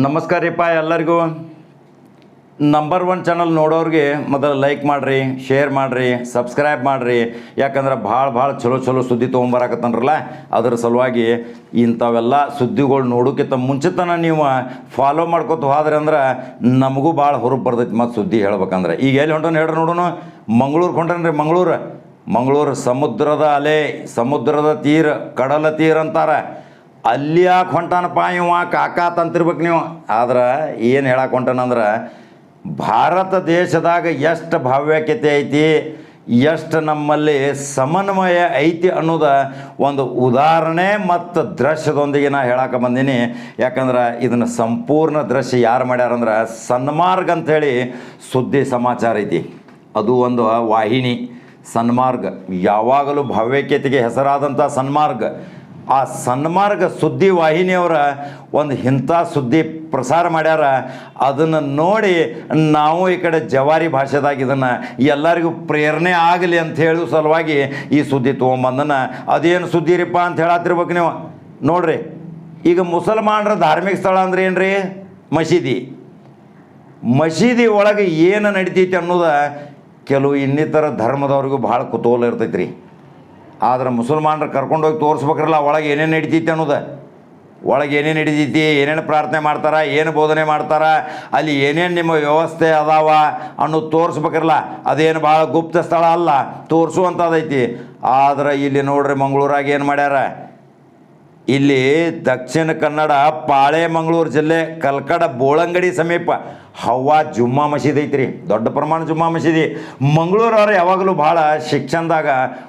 ನಮಸ್ಕಾರ ರೀಪ್ಪ ಎಲ್ಲರಿಗೂ. Number one channel ನೋಡೋರಿಗೆ ಮೊದಲು ಲೈಕ್ ಮಾಡಿರಿ ಶೇರ್ ಮಾಡಿರಿ ಸಬ್ಸ್ಕ್ರೈಬ್ ಮಾಡಿರಿ. ಯಾಕಂದ್ರೆ ಭಾಳ ಭಾಳ ಚಲೋ ಚಲೋ ಸುದ್ದಿ ತೊಗೊಂಬರಾಕತ್ತನ್ರಲ್ಲ, ಅದ್ರ ಸಲುವಾಗಿ ಇಂಥವೆಲ್ಲ ಸುದ್ದಿಗಳು ನೋಡೋಕ್ಕಿಂತ ಮುಂಚಿತನ ನೀವು ಫಾಲೋ ಮಾಡ್ಕೊತ ಹೋದ್ರಿ ಅಂದ್ರೆ ನಮಗೂ ಭಾಳ ಹುರುಪು ಬರ್ತೈತಿ ಮತ್ತು ಸುದ್ದಿ ಹೇಳ್ಬೇಕಂದ್ರೆ. ಈಗ ಎಲ್ಲಿ ಹೊಂಟನ ಹೇಳ್ರಿ ನೋಡೋಣ ಮಂಗಳೂರು ರೀ ಮಂಗಳೂರು. ಮಂಗಳೂರು ಸಮುದ್ರದ ಅಲೆ, ಸಮುದ್ರದ ತೀರ, ಕಡಲ ತೀರ ಅಂತಾರೆ. ಅಲ್ಲಿ ಯಾಕೆ ಹೊಂಟಾನಪ್ಪ ಇವ? ಕಾಕಾ ತಂತಿರ್ಬೇಕು ನೀವು. ಆದ್ರೆ ಏನು ಹೇಳಕ್ಕೆ ಹೊಂಟಾನಂದ್ರೆ, ಭಾರತ ದೇಶದಾಗ ಎಷ್ಟು ಭಾವ್ಯಕತೆ ಐತಿ, ಎಷ್ಟು ನಮ್ಮಲ್ಲಿ ಸಮನ್ವಯ ಐತಿ ಅನ್ನೋದ ಒಂದು ಉದಾಹರಣೆ ಮತ್ತು ದೃಶ್ಯದೊಂದಿಗೆ ನಾ ಹೇಳಕ್ಕೆ ಬಂದೀನಿ. ಯಾಕಂದ್ರೆ ಇದನ್ನು ಸಂಪೂರ್ಣ ದೃಶ್ಯ ಯಾರು ಮಾಡ್ಯಾರಂದ್ರೆ, ಸನ್ಮಾರ್ಗ್ ಅಂಥೇಳಿ ಸುದ್ದಿ ಸಮಾಚಾರ ಐತಿ. ಅದು ಒಂದು ವಾಹಿನಿ, ಸನ್ಮಾರ್ಗ. ಯಾವಾಗಲೂ ಭಾವ್ಯಕ್ಯತೆಗೆ ಹೆಸರಾದಂಥ ಸನ್ಮಾರ್ಗ. ಆ ಸನ್ಮಾರ್ಗ ಸುದ್ದಿ ವಾಹಿನಿಯವರ ಒಂದು ಇಂಥ ಸುದ್ದಿ ಪ್ರಸಾರ ಮಾಡ್ಯಾರ. ಅದನ್ನು ನೋಡಿ ನಾವು ಈ ಕಡೆ ಜವಾರಿ ಭಾಷೆದಾಗ ಇದನ್ನು ಎಲ್ಲರಿಗೂ ಪ್ರೇರಣೆ ಆಗಲಿ ಅಂತ ಹೇಳೋ ಸಲುವಾಗಿ ಈ ಸುದ್ದಿ ತೊಗೊಂಬಂದನ. ಅದೇನು ಸುದ್ದಿ ರೀಪ್ಪ ಅಂತ ಹೇಳತ್ತಿರ್ಬೇಕು ನೀವು. ನೋಡ್ರಿ, ಈಗ ಮುಸಲ್ಮಾನರ ಧಾರ್ಮಿಕ ಸ್ಥಳ ಅಂದ್ರೆ ಏನು ರೀ ಮಸೀದಿ. ಮಸೀದಿ ಒಳಗೆ ಏನು ನಡಿತೈತಿ ಅನ್ನೋದು ಕೆಲವು ಇನ್ನಿತರ ಧರ್ಮದವ್ರಿಗೂ ಭಾಳ ಕುತೂಹಲ ಇರ್ತೈತಿ ರೀ ಆದ್ರೆ ಮುಸಲ್ಮಾನರು ಕರ್ಕೊಂಡೋಗಿ ತೋರಿಸ್ಬೇಕ್ರಲ್ಲ, ಒಳಗೆ ಏನೇನು ನಡೀತೈತಿ ಅನ್ನೋದು? ಒಳಗೆ ಏನೇನು ನಡಿತೈತಿ, ಏನೇನು ಪ್ರಾರ್ಥನೆ ಮಾಡ್ತಾರೆ, ಏನು ಬೋಧನೆ ಮಾಡ್ತಾರೆ, ಅಲ್ಲಿ ಏನೇನು ನಿಮ್ಮ ವ್ಯವಸ್ಥೆ ಅದಾವ ಅನ್ನೋದು ತೋರಿಸ್ಬೇಕ್ರಲ್ಲ, ಅದೇನು ಭಾಳ ಗುಪ್ತ ಸ್ಥಳ ಅಲ್ಲ ತೋರಿಸುವಂಥದ್ದೈತಿ ಆದ್ರೆ ಇಲ್ಲಿ ನೋಡ್ರಿ ಮಂಗಳೂರಾಗ ಏನು ಮಾಡ್ಯಾರ? ಇಲ್ಲಿ ದಕ್ಷಿಣ ಕನ್ನಡ ಪಾಳೆ ಮಂಗಳೂರು ಜಿಲ್ಲೆ, ಕಲ್ಕಡ, ಬೋಳಂಗಡಿ ಸಮೀಪ ಹವ್ವಾ ಜುಮ್ಮಾ ಮಸೀದಿ ಐತ್ರಿ. ದೊಡ್ಡ ಪ್ರಮಾಣ ಜುಮ್ಮಾ ಮಸೀದಿ. ಮಂಗಳೂರವ್ರು ಯಾವಾಗಲೂ ಭಾಳ ಶಿಕ್ಷಣದಾಗ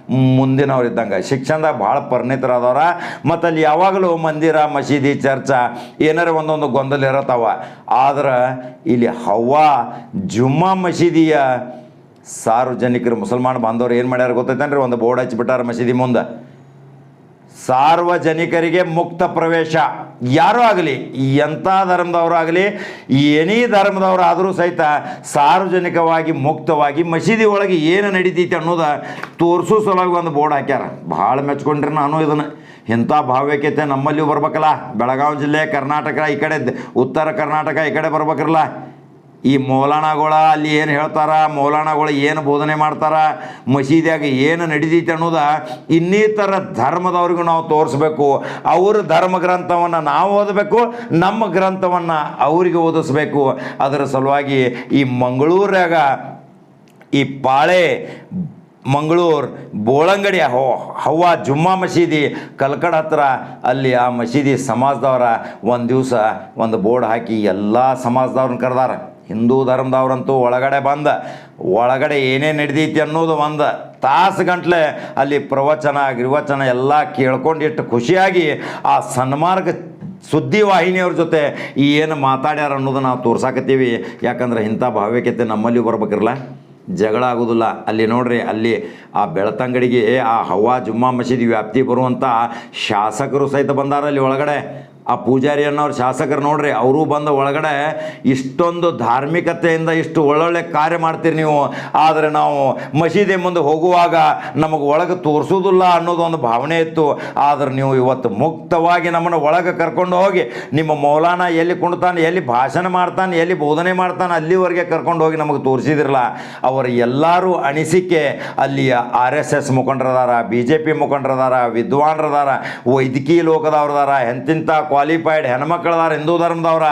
ಮುಂದಿನವ್ರು ಇದ್ದಂಗೆ. ಶಿಕ್ಷಣದಾಗ ಭಾಳ ಪರಿಣಿತರಾದವ್ರ. ಮತ್ತು ಅಲ್ಲಿ ಯಾವಾಗಲೂ ಮಂದಿರ, ಮಸೀದಿ, ಚರ್ಚ ಏನಾರ ಒಂದೊಂದು ಗೊಂದಲ ಇರತ್ತವ ಆದ್ರೆ ಇಲ್ಲಿ ಹವ್ವಾ ಜುಮ್ಮಾ ಮಸೀದಿಯ ಸಾರ್ವಜನಿಕರು, ಮುಸಲ್ಮಾನ ಬಾಂಧವ್ರು ಏನು ಮಾಡ್ಯಾರ ಗೊತ್ತೈತೇನ್ರಿ? ಒಂದು ಬೋರ್ಡ್ ಹಚ್ಚಿಬಿಟ್ಟಾರ ಮಸೀದಿ ಮುಂದೆ. ಸಾರ್ವಜನಿಕರಿಗೆ ಮುಕ್ತ ಪ್ರವೇಶ. ಯಾರೂ ಆಗಲಿ, ಎಂಥ ಧರ್ಮದವರು ಆಗಲಿ ಎನಿ ಧರ್ಮದವರು ಆದರೂ ಸಹಿತ ಸಾರ್ವಜನಿಕವಾಗಿ ಮುಕ್ತವಾಗಿ ಮಸೀದಿ ಒಳಗೆ ಏನು ನಡೀತೈತಿ ಅನ್ನೋದು ತೋರಿಸೋ ಸಲುವಾಗಿ ಒಂದು ಬೋರ್ಡ್ ಹಾಕ್ಯಾರ. ಭಾಳ ಮೆಚ್ಕೊಂಡ್ರಿ ನಾನು ಇದನ್ನು. ಇಂಥ ಭಾವ್ಯಕತೆ ನಮ್ಮಲ್ಲಿಯೂ ಬರ್ಬೇಕಲ್ಲ. ಬೆಳಗಾವಿ ಜಿಲ್ಲೆ, ಕರ್ನಾಟಕ ಈ ಕಡೆ, ಉತ್ತರ ಕರ್ನಾಟಕ ಈ ಕಡೆ ಬರ್ಬೇಕ್ರಲ್ಲ. ಈ ಮೌಲಾನಾಗಳ ಅಲ್ಲಿ ಏನು ಹೇಳ್ತಾರ? ಮೌಲಾನಾಗಳು ಏನು ಬೋಧನೆ ಮಾಡ್ತಾರ? ಮಸೀದಿಯಾಗ ಏನು ನಡೀತೈತೆ ಅನ್ನೋದ ಇನ್ನಿತರ ಧರ್ಮದವ್ರಿಗೂ ನಾವು ತೋರಿಸ್ಬೇಕು. ಅವ್ರ ಧರ್ಮ ಗ್ರಂಥವನ್ನು ನಾವು ಓದಬೇಕು, ನಮ್ಮ ಗ್ರಂಥವನ್ನು ಅವರಿಗೆ ಓದಿಸ್ಬೇಕು. ಅದರ ಸಲುವಾಗಿ ಈ ಮಂಗಳೂರಾಗ ಈ ಪಾಳೆ, ಮಂಗಳೂರು, ಬೋಳಂಗಡಿ, ಹೋ, ಹವ್ವ ಜುಮ್ಮಾ ಮಸೀದಿ, ಕಲ್ಕಡ ಹತ್ರ ಅಲ್ಲಿ ಆ ಮಸೀದಿ ಸಮಾಜದವರ ಒಂದು ದಿವಸ ಒಂದು ಬೋರ್ಡ್ ಹಾಕಿ ಎಲ್ಲ ಸಮಾಜದವ್ರನ್ನ ಕರೆದಾರ. ಹಿಂದೂ ಧರ್ಮದವ್ರಂತೂ ಒಳಗಡೆ ಬಂದ. ಒಳಗಡೆ ಏನೇನು ನಡೆದೈತಿ ಅನ್ನೋದು ಒಂದು. ತಾಸು ಗಂಟ್ಲೆ ಅಲ್ಲಿ ಪ್ರವಚನ, ಗಿರ್ವಚನ ಎಲ್ಲ ಕೇಳ್ಕೊಂಡಿಟ್ಟು ಖುಷಿಯಾಗಿ ಆ ಸನ್ಮಾರ್ಗ ಸುದ್ದಿ ವಾಹಿನಿಯವ್ರ ಜೊತೆ ಏನು ಮಾತಾಡ್ಯಾರ ಅನ್ನೋದು ನಾವು ತೋರ್ಸಾಕತ್ತೀವಿ. ಯಾಕಂದ್ರೆ ಇಂಥ ಭಾವ್ಯಕತೆ ನಮ್ಮಲ್ಲಿ ಬರ್ಬೇಕಿರಲ್ಲ ಜಗಳ ಆಗೋದಿಲ್ಲ. ಅಲ್ಲಿ ನೋಡ್ರಿ, ಅಲ್ಲಿ ಆ ಬೆಳತಂಗಡಿಗೆ ಆ ಹವಾ ಜುಮ್ಮಾ ಮಸೀದಿ ವ್ಯಾಪ್ತಿ ಬರುವಂಥ ಶಾಸಕರು ಸಹಿತ ಬಂದಾರ ಅಲ್ಲಿ ಒಳಗಡೆ. ಆ ಪೂಜಾರಿ ಅನ್ನೋರು ಶಾಸಕರು ನೋಡ್ರಿ, ಅವರು ಬಂದ ಒಳಗಡೆ ಇಷ್ಟೊಂದು ಧಾರ್ಮಿಕತೆಯಿಂದ ಇಷ್ಟು ಒಳ್ಳೊಳ್ಳೆ ಕಾರ್ಯ ಮಾಡ್ತೀರಿ ನೀವು. ಆದರೆ ನಾವು ಮಸೀದಿ ಮುಂದೆ ಹೋಗುವಾಗ ನಮಗೆ ಒಳಗೆ ತೋರಿಸೋದಿಲ್ಲ ಅನ್ನೋದೊಂದು ಭಾವನೆ ಇತ್ತು. ಆದರೆ ನೀವು ಇವತ್ತು ಮುಕ್ತವಾಗಿ ನಮ್ಮನ್ನು ಒಳಗೆ ಕರ್ಕೊಂಡು ಹೋಗಿ, ನಿಮ್ಮ ಮೌಲಾನ ಎಲ್ಲಿ ಕುಣ್ತಾನೆ ಎಲ್ಲಿ ಭಾಷಣ ಮಾಡ್ತಾನೆ, ಎಲ್ಲಿ ಬೋಧನೆ ಮಾಡ್ತಾನೆ, ಅಲ್ಲಿವರೆಗೆ ಕರ್ಕೊಂಡು ಹೋಗಿ ನಮಗೆ ತೋರಿಸಿದಿರಲ್ಲ. ಅವರು ಎಲ್ಲರೂ ಅನಿಸಿಕೆ ಅಲ್ಲಿಯ ಆರ್ ಎಸ್ ಎಸ್ ಮುಖಂಡರದಾರ, ಬಿ ಜೆ ಪಿ ಮುಖಂಡರದಾರ, ವಿದ್ವಾನ್ರದಾರ, ವೈದ್ಯಕೀಯ ಲೋಕದವ್ರದಾರ ಎಂತಿಂಥ ಕ್ವಾಲಿಫೈಡ್ ಹೆಣ್ಮಕ್ಳದಾರ, ಹಿಂದೂ ಧರ್ಮದವ್ರ,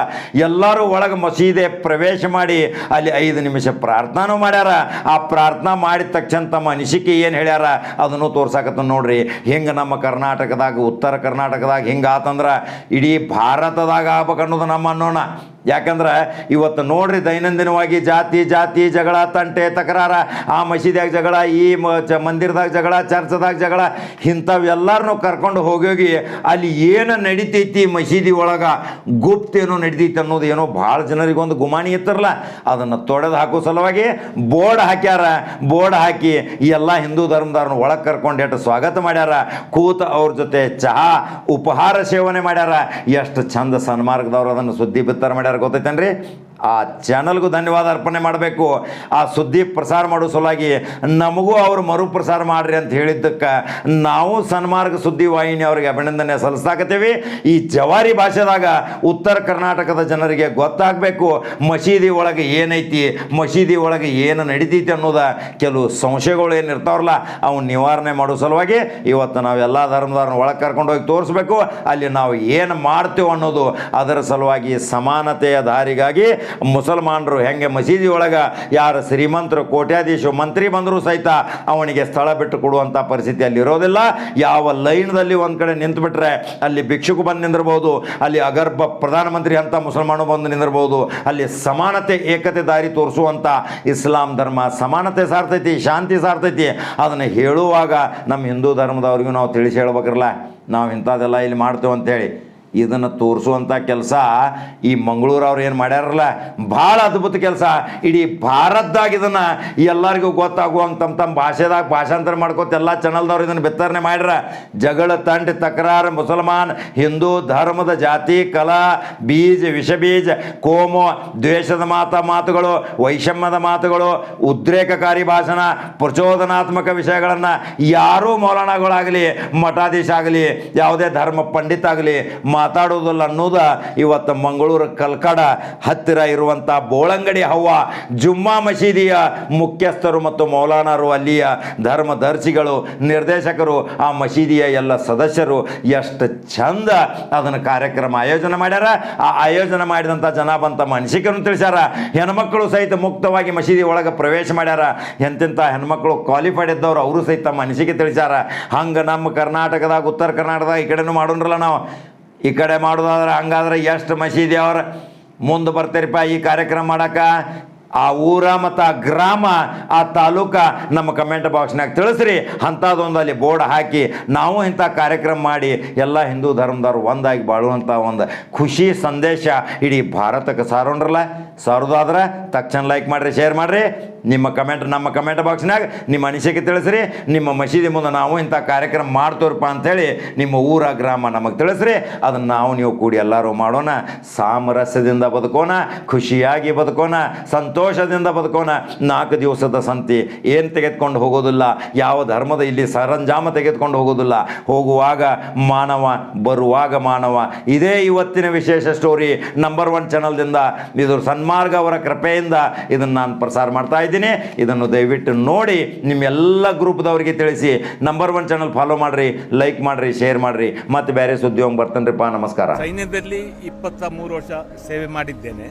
ಎಲ್ಲರೂ ಒಳಗೆ ಮಸೀದೆ ಪ್ರವೇಶ ಮಾಡಿ ಅಲ್ಲಿ ಐದು ನಿಮಿಷ ಪ್ರಾರ್ಥನೂ ಮಾಡ್ಯಾರ. ಆ ಪ್ರಾರ್ಥನಾ ಮಾಡಿದ ತಕ್ಷಣ ತಮ್ಮ ಅನಿಸಿಕೆ ಏನು ಹೇಳ್ಯಾರ, ಅದನ್ನು ತೋರ್ಸಾಕತ್ತ ನೋಡ್ರಿ. ಹಿಂಗೆ ನಮ್ಮ ಕರ್ನಾಟಕದಾಗ, ಉತ್ತರ ಕರ್ನಾಟಕದಾಗ ಹಿಂಗೆ ಆತಂದ್ರೆ ಇಡೀ ಭಾರತದಾಗ ಆಗ್ಬೇಕು ಅನ್ನೋದು ನಮ್ಮ ಅನ್ನೋಣ. ಯಾಕಂದ್ರೆ ಇವತ್ತು ನೋಡ್ರಿ ದೈನಂದಿನವಾಗಿ ಜಾತಿ ಜಾತಿ ಜಗಳ, ತಂಟೆ, ತಕರಾರ, ಆ ಮಸೀದಿಯಾಗ ಜಗಳ, ಈ ಮ ಮಂದಿರದಾಗ ಜಗಳ, ಚರ್ಚದಾಗ ಜಗಳ ಇಂಥವೆಲ್ಲರನ್ನೂ ಕರ್ಕೊಂಡು ಹೋಗಿ ಹೋಗಿ ಅಲ್ಲಿ ಏನು ನಡಿತೈತಿ ಮಸೀದಿ ಒಳಗೆ, ಗುಪ್ತ ಏನೋ ನಡಿತೈತಿ ಅನ್ನೋದು ಏನೋ ಭಾಳ ಜನರಿಗೆ ಒಂದು ಗುಮಾನಿ ಇತ್ತರಲ್ಲ ಅದನ್ನು ತೊಡೆದು ಹಾಕೋ ಸಲುವಾಗಿ ಬೋರ್ಡ್ ಹಾಕ್ಯಾರ. ಬೋರ್ಡ್ ಹಾಕಿ ಎಲ್ಲ ಹಿಂದೂ ಧರ್ಮದವ್ರನ್ನ ಒಳಗೆ ಕರ್ಕೊಂಡು ಎಷ್ಟು ಸ್ವಾಗತ ಮಾಡ್ಯಾರ. ಕೂತ ಅವ್ರ ಜೊತೆ ಚಹಾ, ಉಪಹಾರ ಸೇವನೆ ಮಾಡ್ಯಾರ. ಎಷ್ಟು ಚಂದ ಸನ್ಮಾರ್ಗದವ್ರು ಅದನ್ನು ಸುದ್ದಿ ಬಿತ್ತಾರ ಮಾಡ್ಯಾರ. ಗೊತ್ತೈತೇನ್ರಿ? ಆ ಚಾನಲ್ಗೂ ಧನ್ಯವಾದ ಅರ್ಪಣೆ ಮಾಡಬೇಕು. ಆ ಸುದ್ದಿ ಪ್ರಸಾರ ಮಾಡೋ ಸಲುವಾಗಿ ನಮಗೂ ಅವರು ಮರುಪ್ರಸಾರ ಮಾಡ್ರಿ ಅಂತ ಹೇಳಿದ್ದಕ್ಕೆ ನಾವು ಸನ್ಮಾರ್ಗ ಸುದ್ದಿ ವಾಹಿನಿ ಅವರಿಗೆ ಅಭಿನಂದನೆ ಸಲ್ಲಿಸ್ತಾಕತ್ತೀವಿ. ಈ ಜವಾರಿ ಭಾಷೆದಾಗ ಉತ್ತರ ಕರ್ನಾಟಕದ ಜನರಿಗೆ ಗೊತ್ತಾಗಬೇಕು ಮಸೀದಿ ಒಳಗೆ ಏನೈತಿ, ಮಸೀದಿ ಒಳಗೆ ಏನು ನಡೀತೈತಿ ಅನ್ನೋದ ಕೆಲವು ಸಂಶಯಗಳು ಏನು ಇರ್ತಾವಲ್ಲ ಅವು ನಿವಾರಣೆ ಮಾಡೋ ಸಲುವಾಗಿ ಇವತ್ತು ನಾವೆಲ್ಲ ಧರ್ಮದವ್ರನ್ನ ಒಳಗೆ ಕರ್ಕೊಂಡು ಹೋಗಿ ತೋರಿಸ್ಬೇಕು. ಅಲ್ಲಿ ನಾವು ಏನು ಮಾಡ್ತೇವೆ ಅನ್ನೋದು ಅದರ ಸಲುವಾಗಿ ಸಮಾನತೆಯ ದಾರಿಗಾಗಿ ಮುಸಲ್ಮಾನರು ಹೆಂಗೆ ಮಸೀದಿ ಒಳಗೆ ಯಾರು ಶ್ರೀಮಂತರು ಕೋಟ್ಯಾಧೀಶ ಮಂತ್ರಿ ಬಂದರೂ ಸಹಿತ ಅವನಿಗೆ ಸ್ಥಳ ಬಿಟ್ಟು ಕೊಡುವಂಥ ಪರಿಸ್ಥಿತಿ ಅಲ್ಲಿ ಇರೋದಿಲ್ಲ. ಯಾವ ಲೈನ್ದಲ್ಲಿ ಒಂದು ಕಡೆ ನಿಂತುಬಿಟ್ರೆ ಅಲ್ಲಿ ಭಿಕ್ಷುಕು ಬಂದು ನಿಂದಿರ್ಬೋದು, ಅಲ್ಲಿ ಅಗರ್ಭ ಪ್ರಧಾನಮಂತ್ರಿ ಅಂತ ಮುಸಲ್ಮಾನ ಬಂದು ನಿಂದಿರ್ಬೋದು, ಅಲ್ಲಿ ಸಮಾನತೆ ಏಕತೆ ದಾರಿ ತೋರಿಸುವಂಥ ಇಸ್ಲಾಂ ಧರ್ಮ ಸಮಾನತೆ ಸಾರ್ತೈತಿ, ಶಾಂತಿ ಸಾರ್ತೈತಿ. ಅದನ್ನು ಹೇಳುವಾಗ ನಮ್ಮ ಹಿಂದೂ ಧರ್ಮದವ್ರಿಗೂ ನಾವು ತಿಳಿಸಿ ಹೇಳ್ಬೇಕ್ರಲ್ಲ, ನಾವು ಇಂಥದ್ದೆಲ್ಲ ಇಲ್ಲಿ ಮಾಡ್ತೇವೆ ಅಂತೇಳಿ ಇದನ್ನು ತೋರಿಸುವಂಥ ಕೆಲಸ ಈ ಮಂಗಳೂರು ಅವ್ರು ಏನು ಮಾಡ್ಯಾರಲ್ಲ, ಭಾಳ ಅದ್ಭುತ ಕೆಲಸ. ಇಡೀ ಭಾರತದಾಗ ಇದನ್ನು ಎಲ್ಲರಿಗೂ ಗೊತ್ತಾಗುವಂಗೆ ತಮ್ಮ ತಮ್ಮ ಭಾಷೆದಾಗ ಭಾಷಾಂತರ ಮಾಡ್ಕೋತ ಎಲ್ಲ ಚಾನಲ್ದವ್ರು ಇದನ್ನು ಬಿತ್ತರಣೆ ಮಾಡ್ಯಾರ. ಜಗಳ, ತಂಡ, ತಕರಾರು, ಮುಸಲ್ಮಾನ್, ಹಿಂದೂ, ಧರ್ಮದ ಜಾತಿ, ಕಲಾ, ಬೀಜ, ವಿಷಬೀಜ, ಕೋಮು, ದ್ವೇಷದ ಮಾತ, ಮಾತುಗಳು, ವೈಷಮ್ಯದ ಮಾತುಗಳು, ಉದ್ರೇಕಕಾರಿ ಭಾಷಣ, ಪ್ರಚೋದನಾತ್ಮಕ ವಿಷಯಗಳನ್ನು ಯಾರೂ ಮೌಲಾನಾಗಳಾಗಲಿ ಮಠಾಧೀಶ ಆಗಲಿ ಯಾವುದೇ ಧರ್ಮ ಪಂಡಿತ ಆಗಲಿ ಮಾತಾಡೋದಿಲ್ಲ ಅನ್ನೋದ ಇವತ್ತು ಮಂಗಳೂರು ಕಲ್ಕಡ ಹತ್ತಿರ ಇರುವಂಥ ಬೋಳಂಗಡಿ ಹವ್ವ, ಜುಮ್ಮಾ ಮಸೀದಿಯ ಮುಖ್ಯಸ್ಥರು ಮತ್ತು ಮೌಲಾನರು ಅಲ್ಲಿಯ ಧರ್ಮದರ್ಶಿಗಳು, ನಿರ್ದೇಶಕರು, ಆ ಮಸೀದಿಯ ಎಲ್ಲ ಸದಸ್ಯರು ಎಷ್ಟು ಚಂದ ಅದನ್ನು ಕಾರ್ಯಕ್ರಮ ಆಯೋಜನೆ ಮಾಡ್ಯಾರ. ಆ ಆಯೋಜನೆ ಮಾಡಿದಂಥ ಜನ ಬಂತ ಮನಸಿಕರನ್ನು ತಿಳಿಸ್ಯಾರ. ಹೆಣ್ಮಕ್ಳು ಸಹಿತ ಮುಕ್ತವಾಗಿ ಮಸೀದಿ ಒಳಗೆ ಪ್ರವೇಶ ಮಾಡ್ಯಾರ. ಎಂತೆಂಥ ಹೆಣ್ಮಕ್ಳು ಕ್ವಾಲಿಫೈಡ್ ಇದ್ದವ್ರು ಅವರು ಸಹಿತ ಮನಸ್ಸಿಗೆ ತಿಳಿಸ್ಯಾರ. ಹಂಗೆ ನಮ್ಮ ಕರ್ನಾಟಕದಾಗ, ಉತ್ತರ ಕರ್ನಾಟಕದಾಗ ಈ ಕಡೆನೂ ಮಾಡೋಣ್ರಲ್ಲ ನಾವು. ಈ ಕಡೆ ಮಾಡೋದಾದ್ರೆ ಹಂಗಾದ್ರೆ ಎಷ್ಟು ಮಸೀದಿ ಅವ್ರ? ಮುಂದೆ ಬರ್ತೀರಿಪ್ಪ ಈ ಕಾರ್ಯಕ್ರಮ ಮಾಡಕ್ಕೆ ಆ ಊರ ಮತ್ತು ಆ ಗ್ರಾಮ, ಆ ತಾಲೂಕ ನಮ್ಮ ಕಮೆಂಟ್ ಬಾಕ್ಸ್ನಾಗ ತಿಳಿಸ್ರಿ. ಅಂಥದ್ದೊಂದು ಅಲ್ಲಿ ಬೋರ್ಡ್ ಹಾಕಿ ನಾವು ಇಂಥ ಕಾರ್ಯಕ್ರಮ ಮಾಡಿ ಎಲ್ಲ ಹಿಂದೂ ಧರ್ಮದವ್ರು ಒಂದಾಗಿ ಬಾಳುವಂಥ ಒಂದು ಖುಷಿ ಸಂದೇಶ ಇಡೀ ಭಾರತಕ್ಕೆ ಸಾರೋಣ್ರಲ್ಲ. ಸಾರೋದಾದ್ರೆ ತಕ್ಷಣ ಲೈಕ್ ಮಾಡಿರಿ ಶೇರ್ ಮಾಡಿರಿ. ನಿಮ್ಮ ಕಮೆಂಟ್ ನಮ್ಮ ಕಮೆಂಟ್ ಬಾಕ್ಸ್ನಾಗ ನಿಮ್ಮ ಅನಿಸಿಕೆ ತಿಳಿಸ್ರಿ. ನಿಮ್ಮ ಮಸೀದಿ ಮುಂದೆ ನಾವು ಇಂಥ ಕಾರ್ಯಕ್ರಮ ಮಾಡ್ತೋರಪ್ಪ ಅಂಥೇಳಿ ನಿಮ್ಮ ಊರ, ಗ್ರಾಮ ನಮಗೆ ತಿಳಿಸ್ರಿ. ಅದನ್ನು ನಾವು ನೀವು ಕೂಡಿ ಎಲ್ಲರೂ ಮಾಡೋಣ. ಸಾಮರಸ್ಯದಿಂದ ಬದುಕೋಣ, ಖುಷಿಯಾಗಿ ಬದುಕೋಣ, ಸಂತೋಷದಿಂದ ಬದುಕೋಣ. ನಾಲ್ಕು ದಿವಸದ ಸಂತಿ ಏನು ತೆಗೆದುಕೊಂಡು ಹೋಗೋದಿಲ್ಲ. ಯಾವ ಧರ್ಮದ ಇಲ್ಲಿ ಸರಂಜಾಮ ತೆಗೆದುಕೊಂಡು ಹೋಗೋದಿಲ್ಲ. ಹೋಗುವಾಗ ಮಾನವ, ಬರುವಾಗ ಮಾನವ. ಇದೇ ಇವತ್ತಿನ ವಿಶೇಷ ಸ್ಟೋರಿ ನಂಬರ್ ಒನ್ ಚಾನಲ್ದಿಂದ ಇದು ಸನ್ಮಾರ್ಗ ಅವರ ಕೃಪೆಯಿಂದ ಇದನ್ನು ನಾನು ಪ್ರಸಾರ ಮಾಡ್ತಾ ಇದನ್ನು ದಯವಿಟ್ಟು ನೋಡಿ ನಿಮ್ಮೆಲ್ಲ ಗ್ರೂಪ್ದವರಿಗೆ ತಿಳಿಸಿ. ನಂಬರ್ ಒನ್ ಚಾನಲ್ ಫಾಲೋ ಮಾಡಿರಿ ಲೈಕ್ ಮಾಡಿರಿ ಶೇರ್ ಮಾಡಿರಿ. ಮತ್ತು ಬೇರೆ ಸುದ್ದಿ ಹೋಗಿ ಪಾ ನಮಸ್ಕಾರ. ಸೈನ್ಯದಲ್ಲಿ ಇಪ್ಪತ್ತ ಮೂರು ವರ್ಷ ಸೇವೆ ಮಾಡಿದ್ದೇನೆ.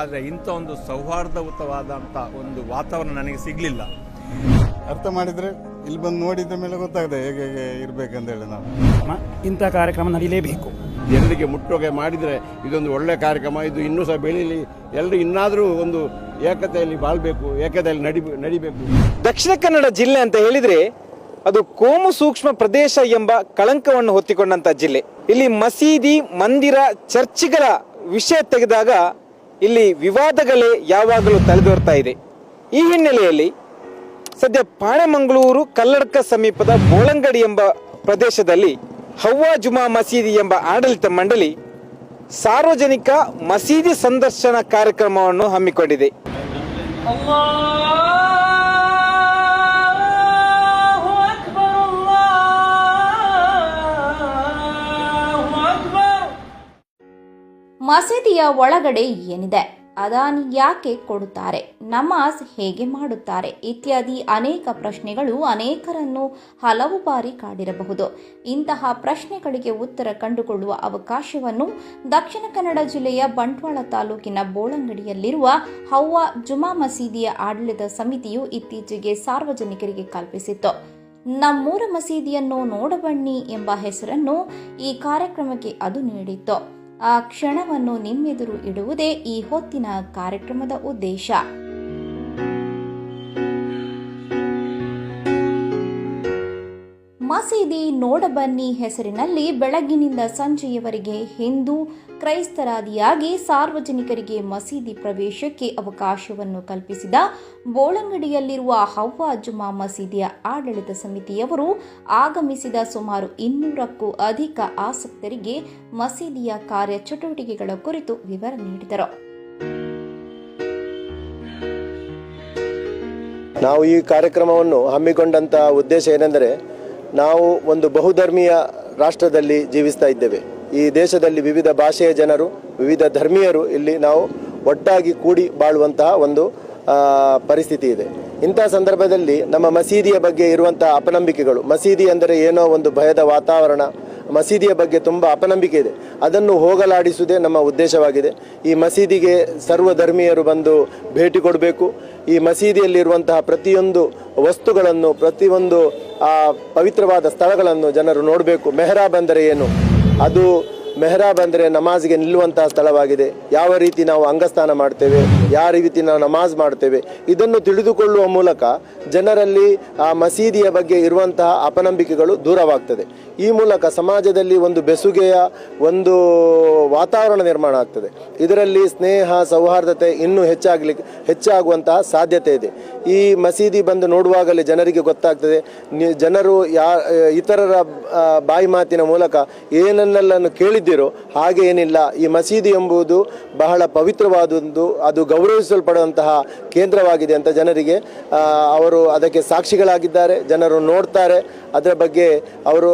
ಆದರೆ ಇಂಥ ಒಂದು ಸೌಹಾರ್ದಯುತವಾದಂಥ ಒಂದು ವಾತಾವರಣ ನನಗೆ ಸಿಗಲಿಲ್ಲ. ಅರ್ಥ ಮಾಡಿದರೆ ಇಲ್ಲಿ ಬಂದು ನೋಡಿದ ಮೇಲೆ ಗೊತ್ತಾಗುತ್ತೆ ಹೇಗೆ ಹೇಗೆ ಇರಬೇಕಂತ ಹೇಳಿ ನಾವು. ಇಂಥ ಕಾರ್ಯಕ್ರಮ ನಡೀಲೇಬೇಕು. ಜನರಿಗೆ ಮುಟ್ಟೋಗೆ ಮಾಡಿದರೆ ಇದೊಂದು ಒಳ್ಳೆಯ ಕಾರ್ಯಕ್ರಮ. ಇದು ಇನ್ನೂ ಸಹ ಬೆಳೀಲಿ. ಎಲ್ಲರೂ ಇನ್ನಾದರೂ ಒಂದು ಏಕತೆಯಲ್ಲಿ ಬಾಳ್ಬೇಕು, ಏಕತೆಯಲ್ಲಿ ನಡಿ ನಡಿಬೇಕು. ದಕ್ಷಿಣ ಕನ್ನಡ ಜಿಲ್ಲೆ ಅಂತ ಹೇಳಿದ್ರೆ ಅದು ಕೋಮು ಸೂಕ್ಷ್ಮ ಪ್ರದೇಶ ಎಂಬ ಕಳಂಕವನ್ನು ಹೊತ್ತಿಕೊಂಡಂತ ಜಿಲ್ಲೆ. ಇಲ್ಲಿ ಮಸೀದಿ, ಮಂದಿರ, ಚರ್ಚ್ಗಳ ವಿಷಯ ತೆಗೆದಾಗ ಇಲ್ಲಿ ವಿವಾದಗಳೇ ಯಾವಾಗಲೂ ತಲೆದೋರ್ತಾ ಇದೆ. ಈ ಹಿನ್ನೆಲೆಯಲ್ಲಿ ಸದ್ಯ ಪಾಣೆಮಂಗಳೂರು, ಕಲ್ಲಡ್ಕ ಸಮೀಪದ ಬೋಳಂಗಡಿ ಎಂಬ ಪ್ರದೇಶದಲ್ಲಿ ಹವ್ವಾ ಜುಮಾ ಮಸೀದಿ ಎಂಬ ಆಡಳಿತ ಮಂಡಳಿ ಸಾರ್ವಜನಿಕ ಮಸೀದಿ ಸಂದರ್ಶನ ಕಾರ್ಯಕ್ರಮವನ್ನು ಹಮ್ಮಿಕೊಂಡಿದೆ. ಮಸೀದಿಯ ಒಳಗಡೆ ಏನಿದೆ? ಅದಾನ್ ಯಾಕೆ ಕೊಡುತ್ತಾರೆ? ನಮಾಜ್ ಹೇಗೆ ಮಾಡುತ್ತಾರೆ? ಇತ್ಯಾದಿ ಅನೇಕ ಪ್ರಶ್ನೆಗಳು ಅನೇಕರನ್ನು ಹಲವು ಬಾರಿ ಕಾಡಿರಬಹುದು. ಇಂತಹ ಪ್ರಶ್ನೆಗಳಿಗೆ ಉತ್ತರ ಕಂಡುಕೊಳ್ಳುವ ಅವಕಾಶವನ್ನು ದಕ್ಷಿಣ ಕನ್ನಡ ಜಿಲ್ಲೆಯ ಬಂಟ್ವಾಳ ತಾಲೂಕಿನ ಬೋಳಂಗಡಿಯಲ್ಲಿರುವ ಹವ್ವ ಜುಮಾ ಮಸೀದಿಯ ಆಡಳಿತ ಸಮಿತಿಯು ಇತ್ತೀಚೆಗೆ ಸಾರ್ವಜನಿಕರಿಗೆ ಕಲ್ಪಿಸಿತ್ತು. ನಮ್ಮೂರ ಮಸೀದಿಯನ್ನು ನೋಡಬನ್ನಿ ಎಂಬ ಹೆಸರನ್ನು ಈ ಕಾರ್ಯಕ್ರಮಕ್ಕೆ ಅದು ನೀಡಿತ್ತು. ಆ ಕ್ಷಣವನ್ನು ನಿಮ್ಮೆದುರು ಇಡುವುದೇ ಈ ಹೊತ್ತಿನ ಕಾರ್ಯಕ್ರಮದ ಉದ್ದೇಶ. ಮಸೀದಿ ನೋಡಬನ್ನಿ ಹೆಸರಿನಲ್ಲಿ ಬೆಳಗ್ಗಿನಿಂದ ಸಂಜೆಯವರೆಗೆ ಹಿಂದೂ ಕ್ರೈಸ್ತರಾದಿಯಾಗಿ ಸಾರ್ವಜನಿಕರಿಗೆ ಮಸೀದಿ ಪ್ರವೇಶಕ್ಕೆ ಅವಕಾಶವನ್ನು ಕಲ್ಪಿಸಿದ ಬೋಳಂಗಡಿಯಲ್ಲಿರುವ ಹವ್ವಾ ಜುಮಾ ಮಸೀದಿಯ ಆಡಳಿತ ಸಮಿತಿಯವರು ಆಗಮಿಸಿದ ಸುಮಾರು ಇನ್ನೂರಕ್ಕೂ ಅಧಿಕ ಆಸಕ್ತರಿಗೆ ಮಸೀದಿಯ ಕಾರ್ಯಚಟುವಟಿಕೆಗಳ ಕುರಿತು ವಿವರ ನೀಡಿದರು. ನಾವು ಈ ಕಾರ್ಯಕ್ರಮವನ್ನು ಹಮ್ಮಿಕೊಂಡಂತಹ ಉದ್ದೇಶ ಏನೆಂದರೆ ನಾವು ಒಂದು ಬಹುಧರ್ಮೀಯ ರಾಷ್ಟ್ರದಲ್ಲಿ ಜೀವಿಸ್ತಾ ಇದ್ದೇವೆ. ಈ ದೇಶದಲ್ಲಿ ವಿವಿಧ ಭಾಷೆಯ ಜನರು, ವಿವಿಧ ಧರ್ಮೀಯರು ಇಲ್ಲಿ ನಾವು ಒಟ್ಟಾಗಿ ಕೂಡಿ ಬಾಳುವಂತಹ ಒಂದು ಪರಿಸ್ಥಿತಿ ಇದೆ. ಇಂಥ ಸಂದರ್ಭದಲ್ಲಿ ನಮ್ಮ ಮಸೀದಿಯ ಬಗ್ಗೆ ಇರುವಂತಹ ಅಪನಂಬಿಕೆಗಳು, ಮಸೀದಿ ಅಂದರೆ ಏನೋ ಒಂದು ಭಯದ ವಾತಾವರಣ, ಮಸೀದಿಯ ಬಗ್ಗೆ ತುಂಬ ಅಪನಂಬಿಕೆ ಇದೆ. ಅದನ್ನು ಹೋಗಲಾಡಿಸುವುದೇ ನಮ್ಮ ಉದ್ದೇಶವಾಗಿದೆ. ಈ ಮಸೀದಿಗೆ ಸರ್ವ ಧರ್ಮೀಯರು ಬಂದು ಭೇಟಿ ಕೊಡಬೇಕು. ಈ ಮಸೀದಿಯಲ್ಲಿರುವಂತಹ ಪ್ರತಿಯೊಂದು ವಸ್ತುಗಳನ್ನು, ಪ್ರತಿಯೊಂದು, ಆ, ಪವಿತ್ರವಾದ ಸ್ಥಳಗಳನ್ನು ಜನರು ನೋಡಬೇಕು. ಮೆಹರಾಬ್ ಅಂದರೆ ಏನು? ಅದು ಮೆಹರಾಬ್ ಅಂದರೆ ನಮಾಜ್ಗೆ ನಿಲ್ಲುವಂತಹ ಸ್ಥಳವಾಗಿದೆ. ಯಾವ ರೀತಿ ನಾವು ಅಂಗಸ್ಥಾನ ಮಾಡ್ತೇವೆ, ಯಾವ ರೀತಿ ನಾವು ನಮಾಜ್ ಮಾಡ್ತೇವೆ, ಇದನ್ನು ತಿಳಿದುಕೊಳ್ಳುವ ಮೂಲಕ ಜನರಲ್ಲಿ ಆ ಮಸೀದಿಯ ಬಗ್ಗೆ ಇರುವಂತಹ ಅಪನಂಬಿಕೆಗಳು ದೂರವಾಗ್ತದೆ. ಈ ಮೂಲಕ ಸಮಾಜದಲ್ಲಿ ಒಂದು ಬೆಸುಗೆಯ ಒಂದು ವಾತಾವರಣ ನಿರ್ಮಾಣ ಆಗ್ತದೆ. ಇದರಲ್ಲಿ ಸ್ನೇಹ, ಸೌಹಾರ್ದತೆ ಇನ್ನೂ ಹೆಚ್ಚಾಗಲಿಕ್ಕೆ, ಹೆಚ್ಚಾಗುವಂತಹ ಸಾಧ್ಯತೆ ಇದೆ. ಈ ಮಸೀದಿ ಬಂದು ನೋಡುವಾಗಲೇ ಜನರಿಗೆ ಗೊತ್ತಾಗ್ತದೆ ಜನರು ಯಾ, ಇತರರ ಬಾಯಿ ಮಾತಿನ ಮೂಲಕ ಏನನ್ನೆಲ್ಲನ್ನು ಕೇಳಿದ್ದೀರೋ ಹಾಗೆ ಏನಿಲ್ಲ. ಈ ಮಸೀದಿ ಎಂಬುದು ಬಹಳ ಪವಿತ್ರವಾದದ್ದು, ಅದು ಗೌರವಿಸಲ್ಪಡುವಂತಹ ಕೇಂದ್ರವಾಗಿದೆ ಅಂತ ಜನರಿಗೆ ಅವರು ಅದಕ್ಕೆ ಸಾಕ್ಷಿಗಳಾಗಿದ್ದಾರೆ, ಜನರು ನೋಡ್ತಾರೆ. ಅದರ ಬಗ್ಗೆ ಅವರು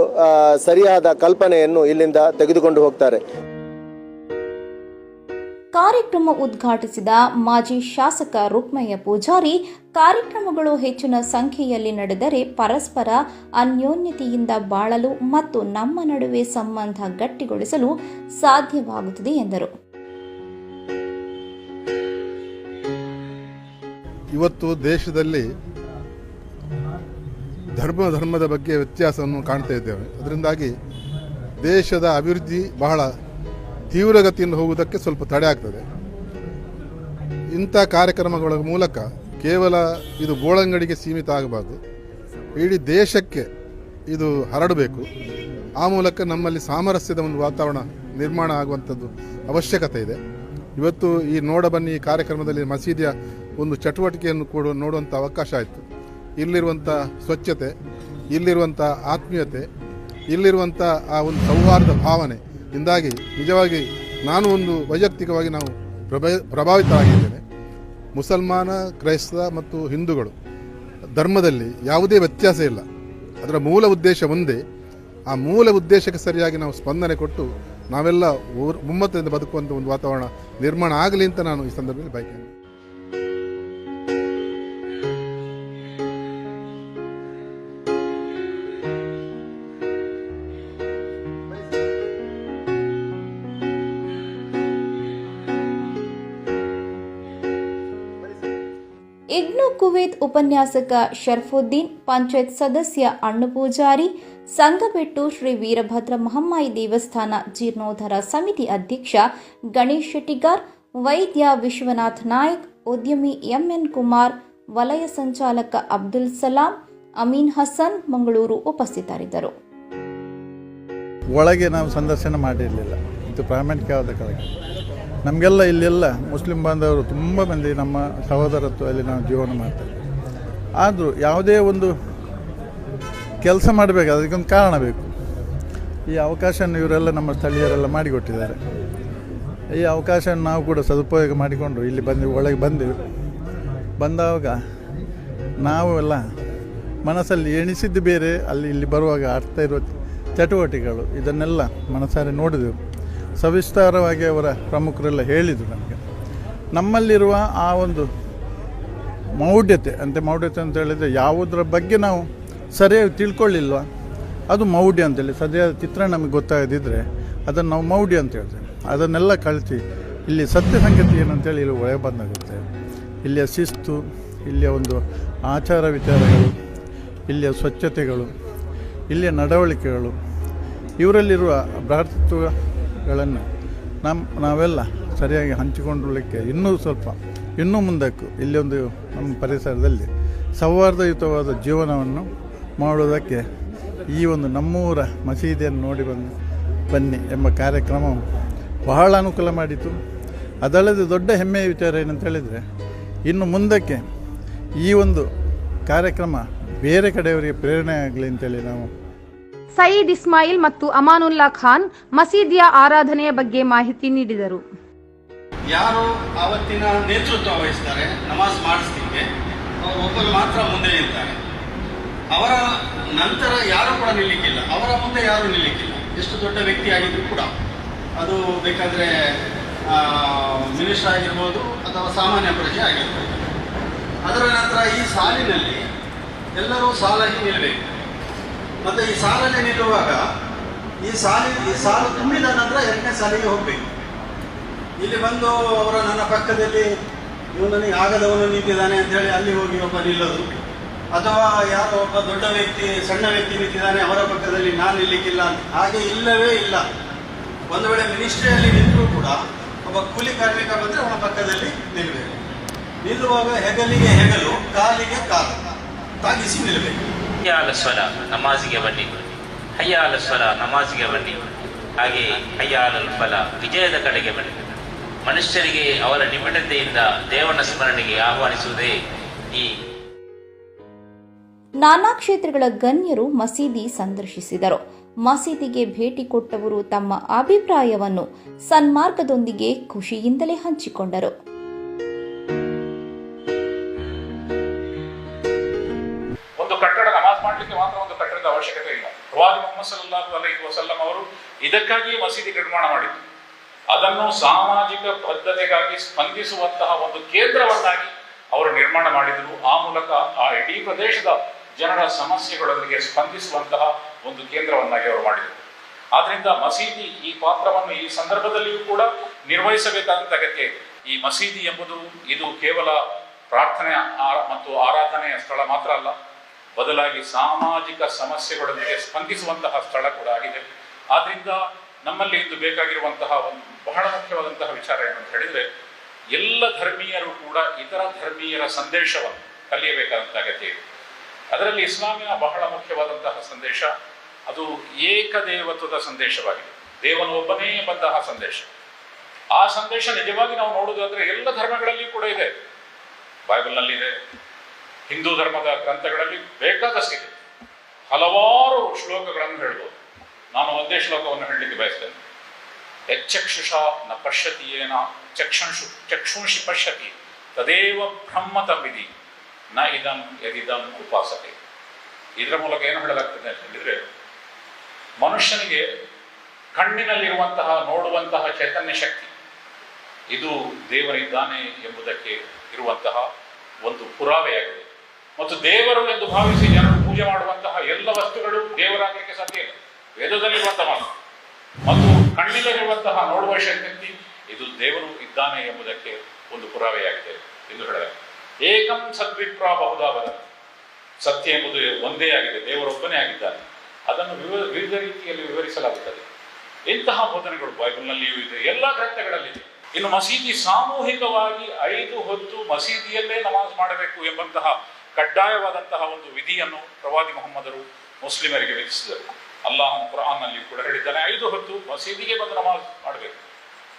ಸರಿಯಾದ ಕಲ್ಪನೆಯನ್ನು ಇಲ್ಲಿಂದ ತೆಗೆದುಕೊಂಡು ಹೋಗ್ತಾರೆ. ಕಾರ್ಯಕ್ರಮ ಉದ್ಘಾಟಿಸಿದ ಮಾಜಿ ಶಾಸಕ ರುಕ್ಮಯ್ಯ ಪೂಜಾರಿ, ಕಾರ್ಯಕ್ರಮಗಳು ಹೆಚ್ಚಿನ ಸಂಖ್ಯೆಯಲ್ಲಿ ನಡೆದರೆ ಪರಸ್ಪರ ಅನ್ಯೋನ್ಯತೆಯಿಂದ ಬಾಳಲು ಮತ್ತು ನಮ್ಮ ನಡುವೆ ಸಂಬಂಧ ಗಟ್ಟಿಗೊಳಿಸಲು ಸಾಧ್ಯವಾಗುತ್ತದೆ ಎಂದರು. ಇವತ್ತು ದೇಶದಲ್ಲಿ ಧರ್ಮ ಧರ್ಮದ ಬಗ್ಗೆ ವ್ಯತ್ಯಾಸವನ್ನು ಕಾಣ್ತಾ ಇದ್ದೇವೆ. ಅದರಿಂದಾಗಿ ದೇಶದ ಅಭಿವೃದ್ಧಿ ಬಹಳ ತೀವ್ರಗತಿಯಿಂದ ಹೋಗುವುದಕ್ಕೆ ಸ್ವಲ್ಪ ತಡೆ ಆಗ್ತದೆ. ಇಂಥ ಕಾರ್ಯಕ್ರಮಗಳ ಮೂಲಕ ಕೇವಲ ಇದು ಗೋಳಂಗಡಿಗೆ ಸೀಮಿತ ಆಗಬಾರ್ದು. ಇಡೀ ದೇಶಕ್ಕೆ ಇದು ಹರಡಬೇಕು. ಆ ಮೂಲಕ ನಮ್ಮಲ್ಲಿ ಸಾಮರಸ್ಯದ ಒಂದು ವಾತಾವರಣ ನಿರ್ಮಾಣ ಆಗುವಂಥದ್ದು ಅವಶ್ಯಕತೆ ಇದೆ. ಇವತ್ತು ಈ ನೋಡ ಬನ್ನಿ ಕಾರ್ಯಕ್ರಮದಲ್ಲಿ ಮಸೀದಿಯ ಒಂದು ಚಟುವಟಿಕೆಯನ್ನು ಕೂಡ ನೋಡುವಂಥ ಅವಕಾಶ ಆಯಿತು. ಇಲ್ಲಿರುವಂಥ ಸ್ವಚ್ಛತೆ, ಇಲ್ಲಿರುವಂಥ ಆತ್ಮೀಯತೆ, ಇಲ್ಲಿರುವಂಥ ಆ ಒಂದು ಸೌಹಾರ್ದ ಭಾವನೆ ಇಂದಾಗಿ ನಿಜವಾಗಿ ನಾನು ಒಂದು ವೈಯಕ್ತಿಕವಾಗಿ ನಾವು ಪ್ರಭ ಮುಸಲ್ಮಾನ, ಕ್ರೈಸ್ತ ಮತ್ತು ಹಿಂದೂಗಳು, ಧರ್ಮದಲ್ಲಿ ಯಾವುದೇ ವ್ಯತ್ಯಾಸ ಇಲ್ಲ. ಅದರ ಮೂಲ ಉದ್ದೇಶ ಒಂದೇ. ಆ ಮೂಲ ಉದ್ದೇಶಕ್ಕೆ ಸರಿಯಾಗಿ ನಾವು ಸ್ಪಂದನೆ ಕೊಟ್ಟು ನಾವೆಲ್ಲ ಒಮ್ಮತದಿಂದ ಬದುಕುವಂಥ ಒಂದು ವಾತಾವರಣ ನಿರ್ಮಾಣ ಆಗಲಿ ಅಂತ ನಾನು ಈ ಸಂದರ್ಭದಲ್ಲಿ ಬಯಸ್ತೇನೆ ಉಪನ್ಯಾಸಕ ಶರ್ಫುದ್ದೀನ್, ಪಂಚಾಯತ್ ಸದಸ್ಯ ಅಣ್ಣು ಪೂಜಾರಿ ಸಂಗಬೆಟ್ಟು ಶ್ರೀ ವೀರಭದ್ರ ಮಹಮ್ಮಾಯಿ ದೇವಸ್ಥಾನ ಜೀರ್ಣೋದ್ಧಾರ ಸಮಿತಿ ಅಧ್ಯಕ್ಷ ಗಣೇಶ್ ಶೆಟ್ಟಿಗಾರ್, ವೈದ್ಯ ವಿಶ್ವನಾಥ್ ನಾಯಕ್, ಉದ್ಯಮಿ ಎಂಎನ್ ಕುಮಾರ್, ವಲಯ ಸಂಚಾಲಕ ಅಬ್ದುಲ್ ಸಲಾಂ, ಅಮೀನ್ ಹಸನ್ ಮಂಗಳೂರು ಉಪಸ್ಥಿತರಿದ್ದರು. ಒಳಗೆ ನಾವು ಸಂದರ್ಶನ ಮಾಡಿರಲಿಲ್ಲ. ಇದು ಪ್ರಾಮಾಣಿಕವಾದ ನಮಗೆಲ್ಲ ಇಲ್ಲೆಲ್ಲ ಮುಸ್ಲಿಂ ಬಾಂಧವರು ತುಂಬ ಮಂದಿ ನಮ್ಮ ಸಹೋದರತ್ವದಲ್ಲಿ ನಾವು ಜೀವನ ಮಾಡ್ತೇವೆ ಆದರೂ ಯಾವುದೇ ಒಂದು ಕೆಲಸ ಮಾಡಬೇಕು, ಅದಕ್ಕೊಂದು ಕಾರಣ ಬೇಕು. ಈ ಅವಕಾಶವನ್ನು ಇವರೆಲ್ಲ ನಮ್ಮ ಸ್ಥಳೀಯರೆಲ್ಲ ಮಾಡಿಕೊಟ್ಟಿದ್ದಾರೆ. ಈ ಅವಕಾಶ ನಾವು ಕೂಡ ಸದುಪಯೋಗ ಮಾಡಿಕೊಂಡು ಇಲ್ಲಿ ಬಂದು, ಒಳಗೆ ಬಂದೆವು. ಬಂದಾಗ ನಾವು ಎಲ್ಲ ಮನಸ್ಸಲ್ಲಿ ಎಣಿಸಿದ್ದು ಬೇರೆ, ಅಲ್ಲಿ ಇಲ್ಲಿ ಬರುವಾಗ ಆಡ್ತಾ ಇರುವ ಚಟುವಟಿಕೆಗಳು, ಇದನ್ನೆಲ್ಲ ಮನಸಾರೆ ನೋಡಿದೆವು. ಸವಿಸ್ತಾರವಾಗಿ ಅವರ ಪ್ರಮುಖರೆಲ್ಲ ಹೇಳಿದರು ನಮಗೆ. ನಮ್ಮಲ್ಲಿರುವ ಆ ಒಂದು ಮೌಢ್ಯತೆ, ಅಂತ ಮೌಢ್ಯತೆ ಅಂತ ಹೇಳಿದರೆ ಯಾವುದರ ಬಗ್ಗೆ ನಾವು ಸರಿಯಾಗಿ ತಿಳ್ಕೊಳ್ಳಿಲ್ವ? ಅದು ಮೌಢ್ಯ ಅಂತೇಳಿ ಸದ್ಯ ಚಿತ್ರ ನಮಗೆ ಗೊತ್ತಾಗದಿದ್ದರೆ ಅದನ್ನು ನಾವು ಮೌಢ್ಯ ಅಂತ ಹೇಳ್ತೇವೆ. ಅದನ್ನೆಲ್ಲ ಕಳಿಸಿ ಇಲ್ಲಿ ಸತ್ಯ ಸಂಗತಿ ಏನಂತೇಳಿ ಇಲ್ಲಿ ಒಳಗೆ ಬಂದಾಗುತ್ತೆ. ಇಲ್ಲಿಯ ಶಿಸ್ತು, ಇಲ್ಲಿಯ ಒಂದು ಆಚಾರ ವಿಚಾರಗಳು, ಇಲ್ಲಿಯ ಸ್ವಚ್ಛತೆಗಳು, ಇಲ್ಲಿಯ ನಡವಳಿಕೆಗಳು, ಇವರಲ್ಲಿರುವ ಭ್ರಾತೃತ್ವಗಳನ್ನು ನಮ್ಮ ನಾವೆಲ್ಲ ಸರಿಯಾಗಿ ಹಂಚಿಕೊಳ್ಳಲಿಕ್ಕೆ ಇನ್ನೂ ಸ್ವಲ್ಪ ಇನ್ನೂ ಮುಂದಕ್ಕೂ ಇಲ್ಲಿ ಒಂದು ನಮ್ಮ ಪರಿಸರದಲ್ಲಿ ಸೌಹಾರ್ದಯುತವಾದ ಜೀವನವನ್ನು ಮಾಡುವುದಕ್ಕೆ ಈ ಒಂದು ನಮ್ಮೂರ ಮಸೀದಿಯನ್ನು ನೋಡಿ ಬಂದು, ಬನ್ನಿ ಎಂಬ ಕಾರ್ಯಕ್ರಮ ಬಹಳ ಅನುಕೂಲ ಮಾಡಿತು. ಅದಲ್ಲದೆ ದೊಡ್ಡ ಹೆಮ್ಮೆಯ ವಿಚಾರ ಏನಂತ ಹೇಳಿದರೆ, ಇನ್ನು ಮುಂದಕ್ಕೆ ಈ ಒಂದು ಕಾರ್ಯಕ್ರಮ ಬೇರೆ ಕಡೆಯವರಿಗೆ ಪ್ರೇರಣೆ ಆಗಲಿ ಅಂತೇಳಿ ನಾವು ಸಯೀದ್ ಇಸ್ಮಾಯಿಲ್ ಮತ್ತು ಅಮಾನುಲ್ಲಾ ಖಾನ್ ಮಸೀದಿಯ ಆರಾಧನೆಯ ಬಗ್ಗೆ ಮಾಹಿತಿ ನೀಡಿದರು. ಯಾರು ಆವತ್ತಿನ ನೇತೃತ್ವ ವಹಿಸ್ತಾರೆ, ನಮಾಜ್ ಮಾಡಿಸ್ಲಿಕ್ಕೆ, ಅವರು ಒಬ್ಬರು ಮಾತ್ರ ಮುಂದೆ ನಿಲ್ತಾರೆ. ಅವರ ನಂತರ ಯಾರು ಕೂಡ ನಿಲ್ಲಿಕ್ಕಿಲ್ಲ. ಅವರ ಮುಂದೆ ಯಾರು ನಿಲ್ಲಿಕ್ಕಿಲ್ಲ. ಎಷ್ಟು ದೊಡ್ಡ ವ್ಯಕ್ತಿ ಆಗಿದ್ರು ಕೂಡ. ಅದು ಬೇಕಾದರೆ ಮಿನಿಸ್ಟರ್ ಆಗಿರ್ಬೋದು ಅಥವಾ ಸಾಮಾನ್ಯ ಪ್ರಜೆ ಆಗಿರ್ಬೋದು. ಅದರ ನಂತರ ಈ ಸಾಲಿನಲ್ಲಿ ಎಲ್ಲರೂ ಸಾಲಾಗಿ ನಿಲ್ಲಬೇಕು ಮತ್ತು ಈ ಸಾಲಲ್ಲಿ ನಿಲ್ಲುವಾಗ ಈ ಸಾಲಿ, ಈ ಸಾಲು ತುಂಬಿದ ನಂತರ ಎರಡನೇ ಸಾಲಿಗೆ ಹೋಗಬೇಕು. ಇಲ್ಲಿ ಬಂದು ಅವರ ನನ್ನ ಪಕ್ಕದಲ್ಲಿ ಇವನು ನನಗೆ ಆಗದವನು ನಿಂತಿದ್ದಾನೆ ಅಂತ ಹೇಳಿ ಅಲ್ಲಿ ಹೋಗಿ ಒಬ್ಬ ನಿಲ್ಲೋದು. ಅಥವಾ ಯಾರೋ ಒಬ್ಬ ದೊಡ್ಡ ವ್ಯಕ್ತಿ, ಸಣ್ಣ ವ್ಯಕ್ತಿ ನಿಂತಿದ್ದಾನೆ, ಅವರ ಪಕ್ಕದಲ್ಲಿ ನಾನು ನಿಲ್ಲಿಕ್ಕಿಲ್ಲ ಹಾಗೆ ಇಲ್ಲವೇ ಇಲ್ಲ. ಒಂದು ವೇಳೆ ಮಿನಿಸ್ಟ್ರಿಯಲ್ಲಿ ನಿಂತರೂ ಕೂಡ ಒಬ್ಬ ಕೂಲಿ ಕಾರ್ಮಿಕ ಬಂದರೆ ಅವನ ಪಕ್ಕದಲ್ಲಿ ನಿಲ್ಲಬೇಕು. ನಿಲ್ಲುವಾಗ ಹೆಗಲಿಗೆ ಹೆಗಲು, ಕಾಲಿಗೆ ಕಾಲು. ತಾಗಿಸಿ ನಿಲ್ಲಬೇಕು. ಹಯ್ಯಾಲ ಸ್ವಲ ನಮಾಜಿಗೆ ಬನ್ನಿ ಹಯ್ಯಾಲ ಸ್ವಲ ನಮಾಜಿಗೆ ಬನ್ನಿ ಹಾಗೆ ಹಯ್ಯಾಲ ಫಲ, ವಿಜಯದ ಕಡೆಗೆ ಬನ್ನಿ. ಮನುಷ್ಯರಿಗೆ ಅವರ ನಿಬಿಡತೆಯಿಂದ ದೇವನ ಸ್ಮರಣೆಗೆ ಆಹ್ವಾನಿಸುವುದೇ ಈ ನಾನಾ ಕ್ಷೇತ್ರಗಳ ಗಣ್ಯರು ಮಸೀದಿ ಸಂದರ್ಶಿಸಿದರು. ಮಸೀದಿಗೆ ಭೇಟಿ ಕೊಟ್ಟವರು ತಮ್ಮ ಅಭಿಪ್ರಾಯವನ್ನು ಸನ್ಮಾರ್ಗದೊಂದಿಗೆ ಖುಷಿಯಿಂದಲೇ ಹಂಚಿಕೊಂಡರು. ಒಂದು ಕಟ್ಟಡ ನಮಾಜ್ ಮಾಡಲಿಕ್ಕೆ ಮಾತ್ರ ಒಂದು ಕಟ್ಟಡದ ಅವಶ್ಯಕತೆ ಇಲ್ಲ. ಪ್ರವಾದಿ ಮೊಹಮ್ಮದ್ ಸಲ್ಲಾಹು ಅಲೈಹಿ ವಸಲ್ಲಂ ಅವರು ಇದಕ್ಕಾಗಿಯೇ ಮಸೀದಿ ನಿರ್ಮಾಣ ಮಾಡಿದ್ರು. ಅದನ್ನು ಸಾಮಾಜಿಕ ಬದ್ಧತೆಗಾಗಿ ಸ್ಪಂದಿಸುವಂತಹ ಒಂದು ಕೇಂದ್ರವನ್ನಾಗಿ ಅವರು ನಿರ್ಮಾಣ ಮಾಡಿದರು. ಆ ಮೂಲಕ ಆ ಇಡೀ ಪ್ರದೇಶದ ಜನರ ಸಮಸ್ಯೆಗಳೊಂದಿಗೆ ಸ್ಪಂದಿಸುವಂತಹ ಒಂದು ಕೇಂದ್ರವನ್ನಾಗಿ ಅವರು ಮಾಡಿದರು. ಆದ್ರಿಂದ ಮಸೀದಿ ಈ ಪಾತ್ರವನ್ನು ಈ ಸಂದರ್ಭದಲ್ಲಿಯೂ ಕೂಡ ನಿರ್ವಹಿಸಬೇಕಾದಂತ ಅಗತ್ಯ ಈ ಮಸೀದಿ ಎಂಬುದು ಇದು ಕೇವಲ ಪ್ರಾರ್ಥನೆ ಮತ್ತು ಆರಾಧನೆಯ ಸ್ಥಳ ಮಾತ್ರ ಅಲ್ಲ, ಬದಲಾಗಿ ಸಾಮಾಜಿಕ ಸಮಸ್ಯೆಗಳೊಂದಿಗೆ ಸ್ಪಂದಿಸುವಂತಹ ಸ್ಥಳ ಕೂಡ ಆಗಿದೆ. ಆದ್ರಿಂದ ನಮ್ಮಲ್ಲಿ ಇಂದು ಬೇಕಾಗಿರುವಂತಹ ಒಂದು ಬಹಳ ಮುಖ್ಯವಾದಂತಹ ವಿಚಾರ ಏನು ಅಂತ ಹೇಳಿದ್ರೆ, ಎಲ್ಲ ಧರ್ಮೀಯರು ಕೂಡ ಇತರ ಧರ್ಮೀಯರ ಸಂದೇಶವನ್ನು ಕಲಿಯಬೇಕಾದಂತಹ ಅಗತ್ಯ ಇದೆ ಅದರಲ್ಲಿ ಇಸ್ಲಾಮಿನ ಬಹಳ ಮುಖ್ಯವಾದಂತಹ ಸಂದೇಶ, ಅದು ಏಕದೇವತ್ವದ ಸಂದೇಶವಾಗಿದೆ. ದೇವನು ಒಬ್ಬನೇ ಸಂದೇಶ. ಆ ಸಂದೇಶ ನಿಜವಾಗಿ ನಾವು ನೋಡುವುದಾದ್ರೆ ಎಲ್ಲ ಧರ್ಮಗಳಲ್ಲಿ ಕೂಡ ಇದೆ. ಬೈಬಲ್ನಲ್ಲಿ ಇದೆ ಹಿಂದೂ ಧರ್ಮದ ಗ್ರಂಥಗಳಲ್ಲಿ ಬೇಕಾದಷ್ಟಿದೆ. ಹಲವಾರು ಶ್ಲೋಕಗಳನ್ನು ಹೇಳ್ಬೋದು. ನಾನು ಒಂದೇ ಶ್ಲೋಕವನ್ನು ಹೇಳಲಿಕ್ಕೆ ಬಯಸ್ತೇನೆ. ಯಚ್ಚಕ್ಷುಷ ನ ಪಶ್ಯತಿ ಏನ ಚಕ್ಷುಷು, ಚಕ್ಷುಂಷಿ ಪಶ್ಯತಿ, ತದೇವ ಬ್ರಹ್ಮ ತಮ್ಮಿದಿ ನ ಇದಂ ಯದಿದಂ ಉಪಾಸತೆ. ಇದರ ಮೂಲಕ ಏನು ಹೇಳಲಾಗ್ತದೆ ಅಂತ ಹೇಳಿದರೆ, ಮನುಷ್ಯನಿಗೆ ಕಣ್ಣಿನಲ್ಲಿರುವಂತಹ, ನೋಡುವಂತಹ ಚೈತನ್ಯ ಶಕ್ತಿ, ಇದು ದೇವರಿದ್ದಾನೆ ಎಂಬುದಕ್ಕೆ ಇರುವಂತಹ ಒಂದು ಪುರಾವೆಯಾಗಿದೆ ಮತ್ತು ದೇವರು ಎಂದು ಭಾವಿಸಿ ಜನರು ಪೂಜೆ ಮಾಡುವಂತಹ ಎಲ್ಲ ವಸ್ತುಗಳು ದೇವರಾಗಲಿಕ್ಕೆ ಸಾಧ್ಯ ಇಲ್ಲ. ವೇದದಲ್ಲಿರುವಂತಹ ಮಾತು. ಮತ್ತು ಕಣ್ಣಿನಲ್ಲಿರುವಂತಹ ನೋಡುವ ಶಕ್ತಿ, ಇದು ದೇವರು ಇದ್ದಾನೆ ಎಂಬುದಕ್ಕೆ ಒಂದು ಪುರಾವೆಯಾಗಿದೆ ಎಂದು ಹೇಳಿದೆ ಏಕಂ ಸದ್ವಿಪ್ರ ಬಹುದಾವದ ಸತ್ಯ ಎಂಬುದು ಒಂದೇ ಆಗಿದೆ, ದೇವರೊಬ್ಬನೇ ಆಗಿದ್ದಾನೆ. ಅದನ್ನು ವಿವ, ವಿವಿಧ ರೀತಿಯಲ್ಲಿ ವಿವರಿಸಲಾಗುತ್ತದೆ. ಇಂತಹ ಬೋಧನೆಗಳು ಬೈಬಲ್ನಲ್ಲಿಯೂ ಇದೆ, ಎಲ್ಲ ಗ್ರಂಥಗಳಲ್ಲಿದೆ. ಇನ್ನು ಮಸೀದಿ ಸಾಮೂಹಿಕವಾಗಿ ಐದು ಹೊತ್ತು ಮಸೀದಿಯಲ್ಲೇ ನಮಾಜ್ ಮಾಡಬೇಕು ಎಂಬಂತಹ ಕಡ್ಡಾಯವಾದಂತಹ ಒಂದು ವಿಧಿಯನ್ನು ಪ್ರವಾದಿ ಮೊಹಮ್ಮದರು ಮುಸ್ಲಿಮರಿಗೆ ವಿಧಿಸಿದರು. ಅಲ್ಲಾಹನ ಕುರಾನ್ನಲ್ಲಿ ಕೂಡ ಹೇಳಿದ್ದಾನೆ, ಐದು ಹೊತ್ತು ಮಸೀದಿಗೆ ಬಂದು ನಮಾಜ್ ಮಾಡಬೇಕು.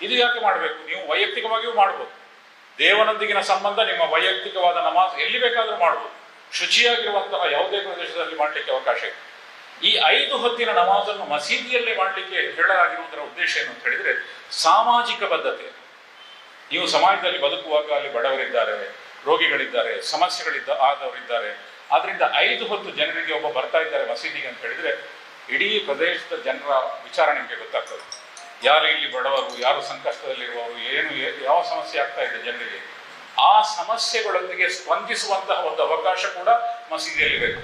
ಇದು ಯಾಕೆ ಮಾಡಬೇಕು? ನೀವು ವೈಯಕ್ತಿಕವಾಗಿಯೂ ಮಾಡಬಹುದು ದೇವನೊಂದಿಗಿನ ಸಂಬಂಧ, ನಿಮ್ಮ ವೈಯಕ್ತಿಕವಾದ ನಮಾಜ್ ಎಲ್ಲಿ ಬೇಕಾದರೂ ಮಾಡಬಹುದು ಶುಚಿಯಾಗಿರುವಂತಹ ಯಾವುದೇ ಪ್ರದೇಶದಲ್ಲಿ ಮಾಡಲಿಕ್ಕೆ ಅವಕಾಶ ಇದೆ ಈ ಐದು ಹೊತ್ತಿನ ನಮಾಜನ್ನು ಮಸೀದಿಯಲ್ಲೇ ಮಾಡಲಿಕ್ಕೆ ಹೇಳಲಾಗಿರುವುದರ ಉದ್ದೇಶ ಏನು ಅಂತ ಹೇಳಿದ್ರೆ, ಸಾಮಾಜಿಕ ಬದ್ಧತೆ. ನೀವು ಸಮಾಜದಲ್ಲಿ ಬದುಕುವಾಗ ಅಲ್ಲಿ ಬಡವರಿದ್ದಾರೆ, ರೋಗಿಗಳಿದ್ದಾರೆ, ಸಮಸ್ಯೆಗಳಿದ್ದ ಆದವರಿದ್ದಾರೆ. ಆದ್ರಿಂದ ಐದು ಹೊತ್ತು ಜನರಿಗೆ ಒಬ್ಬ ಬರ್ತಾ ಇದ್ದಾರೆ ಮಸೀದಿಗೆ ಅಂತ ಹೇಳಿದ್ರೆ ಇಡೀ ಪ್ರದೇಶದ ಜನರ ವಿಚಾರ ನಿಮಗೆ ಗೊತ್ತಾಗ್ತದೆ. ಯಾರು ಇಲ್ಲಿ ಬಡವರು, ಯಾರು ಸಂಕಷ್ಟದಲ್ಲಿರುವವರು, ಏನು ಯಾವ ಸಮಸ್ಯೆ ಆಗ್ತಾ ಇದೆ ಜನರಿಗೆ. ಆ ಸಮಸ್ಯೆಗಳೊಂದಿಗೆ ಸ್ಪಂದಿಸುವಂತಹ ಒಂದು ಅವಕಾಶ ಕೂಡ ಮಸೀದಿಯಲ್ಲಿ ಬೇಕು.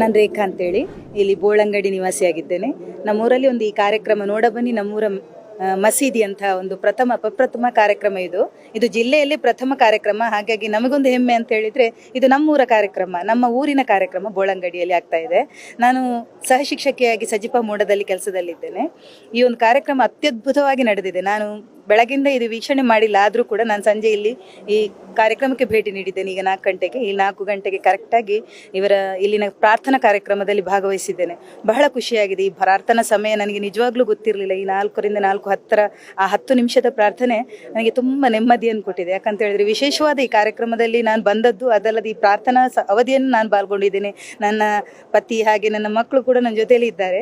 ನಾನು ರೇಖಾ ಅಂತೇಳಿ, ಇಲ್ಲಿ ಬೋಳಂಗಡಿ ನಿವಾಸಿಯಾಗಿದ್ದೇನೆ. ನಮ್ಮೂರಲ್ಲಿ ಒಂದು ಈ ಕಾರ್ಯಕ್ರಮ ನೋಡಬನ್ನಿ, ನಮ್ಮೂರ ಮಸೀದಿ ಅಂತ ಒಂದು ಪ್ರಥಮ ಪ್ರಪ್ರಥಮ ಕಾರ್ಯಕ್ರಮ ಇದು. ಇದು ಜಿಲ್ಲೆಯಲ್ಲಿ ಪ್ರಥಮ ಕಾರ್ಯಕ್ರಮ. ಹಾಗಾಗಿ ನಮಗೊಂದು ಹೆಮ್ಮೆ ಅಂತ ಹೇಳಿದ್ರೆ ಇದು ನಮ್ಮೂರ ಕಾರ್ಯಕ್ರಮ. ನಮ್ಮ ಊರಿನ ಕಾರ್ಯಕ್ರಮ ಬೋಳಂಗಡಿಯಲ್ಲಿ ಆಗ್ತಾ ಇದೆ. ನಾನು ಸಹ ಶಿಕ್ಷಕಿಯಾಗಿ ಸಜಿಪ ಮೂಡದಲ್ಲಿ ಕೆಲಸದಲ್ಲಿದ್ದೇನೆ. ಈ ಒಂದು ಕಾರ್ಯಕ್ರಮ ಅತ್ಯದ್ಭುತವಾಗಿ ನಡೆದಿದೆ. ನಾನು ಬೆಳಗಿಂದ ಇದು ವೀಕ್ಷಣೆ ಮಾಡಿಲ್ಲ, ಆದರೂ ಕೂಡ ನಾನು ಸಂಜೆ ಇಲ್ಲಿ ಈ ಕಾರ್ಯಕ್ರಮಕ್ಕೆ ಭೇಟಿ ನೀಡಿದ್ದೇನೆ ಈಗ ನಾಲ್ಕು ಗಂಟೆಗೆ. ಈ ನಾಲ್ಕು ಗಂಟೆಗೆ ಕರೆಕ್ಟಾಗಿ ಇವರ ಇಲ್ಲಿನ ಪ್ರಾರ್ಥನಾ ಕಾರ್ಯಕ್ರಮದಲ್ಲಿ ಭಾಗವಹಿಸಿದ್ದೇನೆ. ಬಹಳ ಖುಷಿಯಾಗಿದೆ. ಈ ಪ್ರಾರ್ಥನಾ ಸಮಯ ನನಗೆ ನಿಜವಾಗ್ಲೂ ಗೊತ್ತಿರಲಿಲ್ಲ. ಈ ನಾಲ್ಕರಿಂದ ನಾಲ್ಕು ಹತ್ತರ, ಆ ಹತ್ತು ನಿಮಿಷದ ಪ್ರಾರ್ಥನೆ ನನಗೆ ತುಂಬ ನೆಮ್ಮದಿಯನ್ನು ಕೊಟ್ಟಿದೆ. ಯಾಕಂತ ಹೇಳಿದ್ರೆ ವಿಶೇಷವಾದ ಈ ಕಾರ್ಯಕ್ರಮದಲ್ಲಿ ನಾನು ಬಂದದ್ದು ಅದಲ್ಲದೆ ಈ ಪ್ರಾರ್ಥನಾ ಅವಧಿಯನ್ನು ನಾನು ಪಾಲ್ಗೊಂಡಿದ್ದೇನೆ. ನನ್ನ ಪತಿ ಹಾಗೆ ನನ್ನ ಮಕ್ಕಳು ಕೂಡ ನನ್ನ ಜೊತೆಯಲ್ಲಿ ಇದ್ದಾರೆ.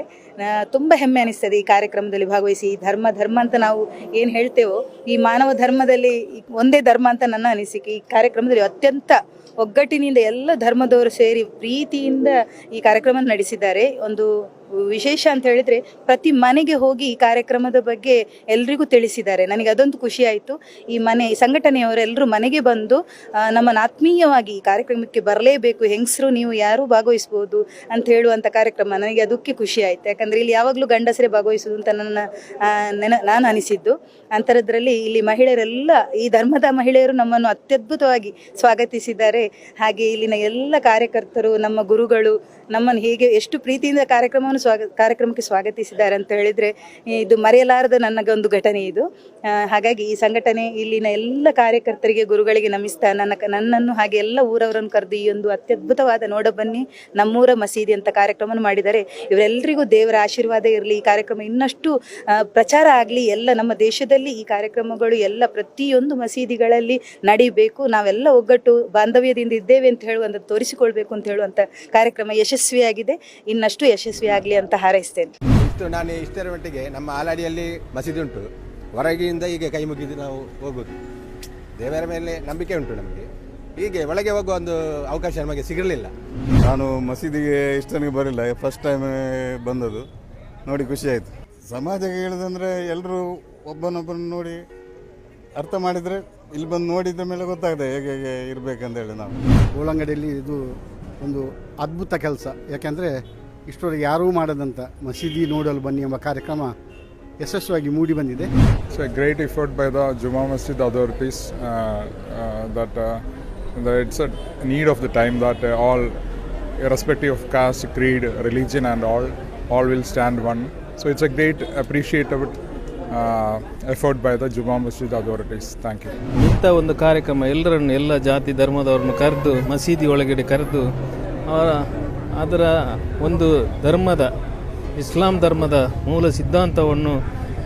ತುಂಬ ಹೆಮ್ಮೆ ಅನಿಸ್ತದೆ ಈ ಕಾರ್ಯಕ್ರಮದಲ್ಲಿ ಭಾಗವಹಿಸಿ. ಧರ್ಮ ಧರ್ಮ ಅಂತ ನಾವು ಏನು ಹೇಳ್ತೇವೆ ಹೇಳ್ತೇವೋ ಈ ಮಾನವ ಧರ್ಮದಲ್ಲಿ ಒಂದೇ ಧರ್ಮ ಅಂತ ನನ್ನ ಅನಿಸಿಕೆ ಈ ಕಾರ್ಯಕ್ರಮದಲ್ಲಿ ಅತ್ಯಂತ ಒಗ್ಗಟ್ಟಿನಿಂದ ಎಲ್ಲ ಧರ್ಮದವರು ಸೇರಿ ಪ್ರೀತಿಯಿಂದ ಈ ಕಾರ್ಯಕ್ರಮ ನಡೆಸಿದ್ದಾರೆ. ಒಂದು ವಿಶೇಷ ಅಂತ ಹೇಳಿದ್ರೆ ಪ್ರತಿ ಮನೆಗೆ ಹೋಗಿ ಈ ಕಾರ್ಯಕ್ರಮದ ಬಗ್ಗೆ ಎಲ್ರಿಗೂ ತಿಳಿಸಿದ್ದಾರೆ. ನನಗೆ ಅದೊಂದು ಖುಷಿ ಆಯಿತು. ಈ ಮನೆ, ಈ ಸಂಘಟನೆಯವರೆಲ್ಲರೂ ಮನೆಗೆ ಬಂದು ನಮ್ಮನ್ನು ಆತ್ಮೀಯವಾಗಿ ಈ ಕಾರ್ಯಕ್ರಮಕ್ಕೆ ಬರಲೇಬೇಕು, ಹೆಂಗಸರು ನೀವು ಯಾರೂ ಭಾಗವಹಿಸ್ಬೋದು ಅಂತ ಹೇಳುವಂಥ ಕಾರ್ಯಕ್ರಮ ನನಗೆ ಅದಕ್ಕೆ ಖುಷಿ ಆಯಿತು. ಯಾಕಂದರೆ ಇಲ್ಲಿ ಯಾವಾಗಲೂ ಗಂಡಸರೇ ಭಾಗವಹಿಸುವುದು ಅಂತ ನನ್ನ ನೆನ, ನಾನು ಅನಿಸಿದ್ದು. ಅಂಥದ್ರಲ್ಲಿ ಇಲ್ಲಿ ಮಹಿಳೆಯರೆಲ್ಲ, ಈ ಧರ್ಮದ ಮಹಿಳೆಯರು ನಮ್ಮನ್ನು ಅತ್ಯದ್ಭುತವಾಗಿ ಸ್ವಾಗತಿಸಿದ್ದಾರೆ. ಹಾಗೆ ಇಲ್ಲಿನ ಎಲ್ಲ ಕಾರ್ಯಕರ್ತರು, ನಮ್ಮ ಗುರುಗಳು ನಮ್ಮನ್ನು ಹೇಗೆ ಎಷ್ಟು ಪ್ರೀತಿಯಿಂದ ಕಾರ್ಯಕ್ರಮವನ್ನು ಸ್ವಾಗ, ಕಾರ್ಯಕ್ರಮಕ್ಕೆ ಸ್ವಾಗತಿಸಿದ್ದಾರೆ ಅಂತ ಹೇಳಿದರೆ, ಇದು ಮರೆಯಲಾರದ ನನಗೊಂದು ಘಟನೆ ಇದು. ಹಾಗಾಗಿ ಈ ಸಂಘಟನೆ ಇಲ್ಲಿನ ಎಲ್ಲ ಕಾರ್ಯಕರ್ತರಿಗೆ, ಗುರುಗಳಿಗೆ ನಮಿಸ್ತಾ, ನನ್ನ ನನ್ನನ್ನು ಹಾಗೆ ಎಲ್ಲ ಊರವರನ್ನು ಕರೆದು ಈ ಒಂದು ಅತ್ಯದ್ಭುತವಾದ ನೋಡ ಬನ್ನಿ, ನಮ್ಮೂರ ಮಸೀದಿ ಅಂತ ಕಾರ್ಯಕ್ರಮವನ್ನು ಮಾಡಿದ್ದಾರೆ. ಇವರೆಲ್ಲರಿಗೂ ದೇವರ ಆಶೀರ್ವಾದ ಇರಲಿ, ಈ ಕಾರ್ಯಕ್ರಮ ಇನ್ನಷ್ಟು ಪ್ರಚಾರ ಆಗಲಿ, ಎಲ್ಲ ನಮ್ಮ ದೇಶದಲ್ಲಿ ಈ ಕಾರ್ಯಕ್ರಮಗಳು ಎಲ್ಲ ಪ್ರತಿಯೊಂದು ಮಸೀದಿಗಳಲ್ಲಿ ನಡೀಬೇಕು. ನಾವೆಲ್ಲ ಒಗ್ಗಟ್ಟು, ಬಾಂಧವ್ಯದಿಂದ ಇದ್ದೇವೆ ಅಂತ ಹೇಳುವಂಥ ತೋರಿಸಿಕೊಳ್ಬೇಕು ಅಂತ ಹೇಳುವಂಥ ಕಾರ್ಯಕ್ರಮ ಯಶಸ್ವಿಯಾಗಿದೆ. ಇನ್ನಷ್ಟು ಯಶಸ್ವಿ ಆಗಲಿ ಅಂತ ಹಾರೈಸ್ತೇನೆ. ಇಷ್ಟು ನಾನು ಇಷ್ಟರ ಮಟ್ಟಿಗೆ ನಮ್ಮ ಆಲಾಡಿಯಲ್ಲಿ ಮಸೀದಿ ಉಂಟು ಹೊರಗಿನಿಂದ ಹೀಗೆ ಕೈ ಮುಗಿದು ನಾವು ಹೋಗೋದು ದೇವರ ಮೇಲೆ ನಂಬಿಕೆ ಉಂಟು ನಮಗೆ. ಹೀಗೆ ಒಳಗೆ ಹೋಗುವ ಒಂದು ಅವಕಾಶ ನಮಗೆ ಸಿಗಲಿಲ್ಲ. ನಾನು ಮಸೀದಿಗೆ ಇಷ್ಟನಿಗೆ ಬರಲಿಲ್ಲ. ಫಸ್ಟ್ ಟೈಮ್ ಬಂದದ್ದು. ನೋಡಿ ಖುಷಿ ಆಯಿತು. ಸಮಾಜಕ್ಕೆ ಹೇಳೋದಂದರೆ ಎಲ್ಲರೂ ಒಬ್ಬನೊಬ್ಬನ ನೋಡಿ ಅರ್ಥ ಮಾಡಿದರೆ ಇಲ್ಲಿ ಬಂದು ನೋಡಿದ ಮೇಲೆ ಗೊತ್ತಾಗ್ತದೆ ಹೇಗೆ ಹೇಗೆ ಇರಬೇಕಂತ ಹೇಳಿ ನಾವು ಗೋಳಂಗಡಿಯಲ್ಲಿ ಇದು ಒಂದು ಅದ್ಭುತ ಕೆಲಸ ಯಾಕೆಂದರೆ ಇಷ್ಟರವರೆಗೆ ಯಾರೂ ಮಾಡದಂಥ ಮಸೀದಿ ನೋಡಲು ಬನ್ನಿ ಎಂಬ ಕಾರ್ಯಕ್ರಮ ಯಶಸ್ವಿಯಾಗಿ ಮೂಡಿ ಬಂದಿದೆ so a great effort by the Juma Masjid authorities that it's that, need of the time need all the time that creed all, irrespective of caste, creed, religion, and all, all will stand one. So it's a great appreciable uh, by the Juma Masjid authorities thank you. ಇಂಥ ಒಂದು ಕಾರ್ಯಕ್ರಮ ಎಲ್ಲರನ್ನು ಎಲ್ಲ ಜಾತಿ ಧರ್ಮದವರನ್ನು ಕರೆದು ಮಸೀದಿ ಒಳಗಡೆ ಕರೆದು ಅವರ ಅದರ ಒಂದು ಧರ್ಮದ ಇಸ್ಲಾಂ ಧರ್ಮದ ಮೂಲ ಸಿದ್ಧಾಂತವನ್ನು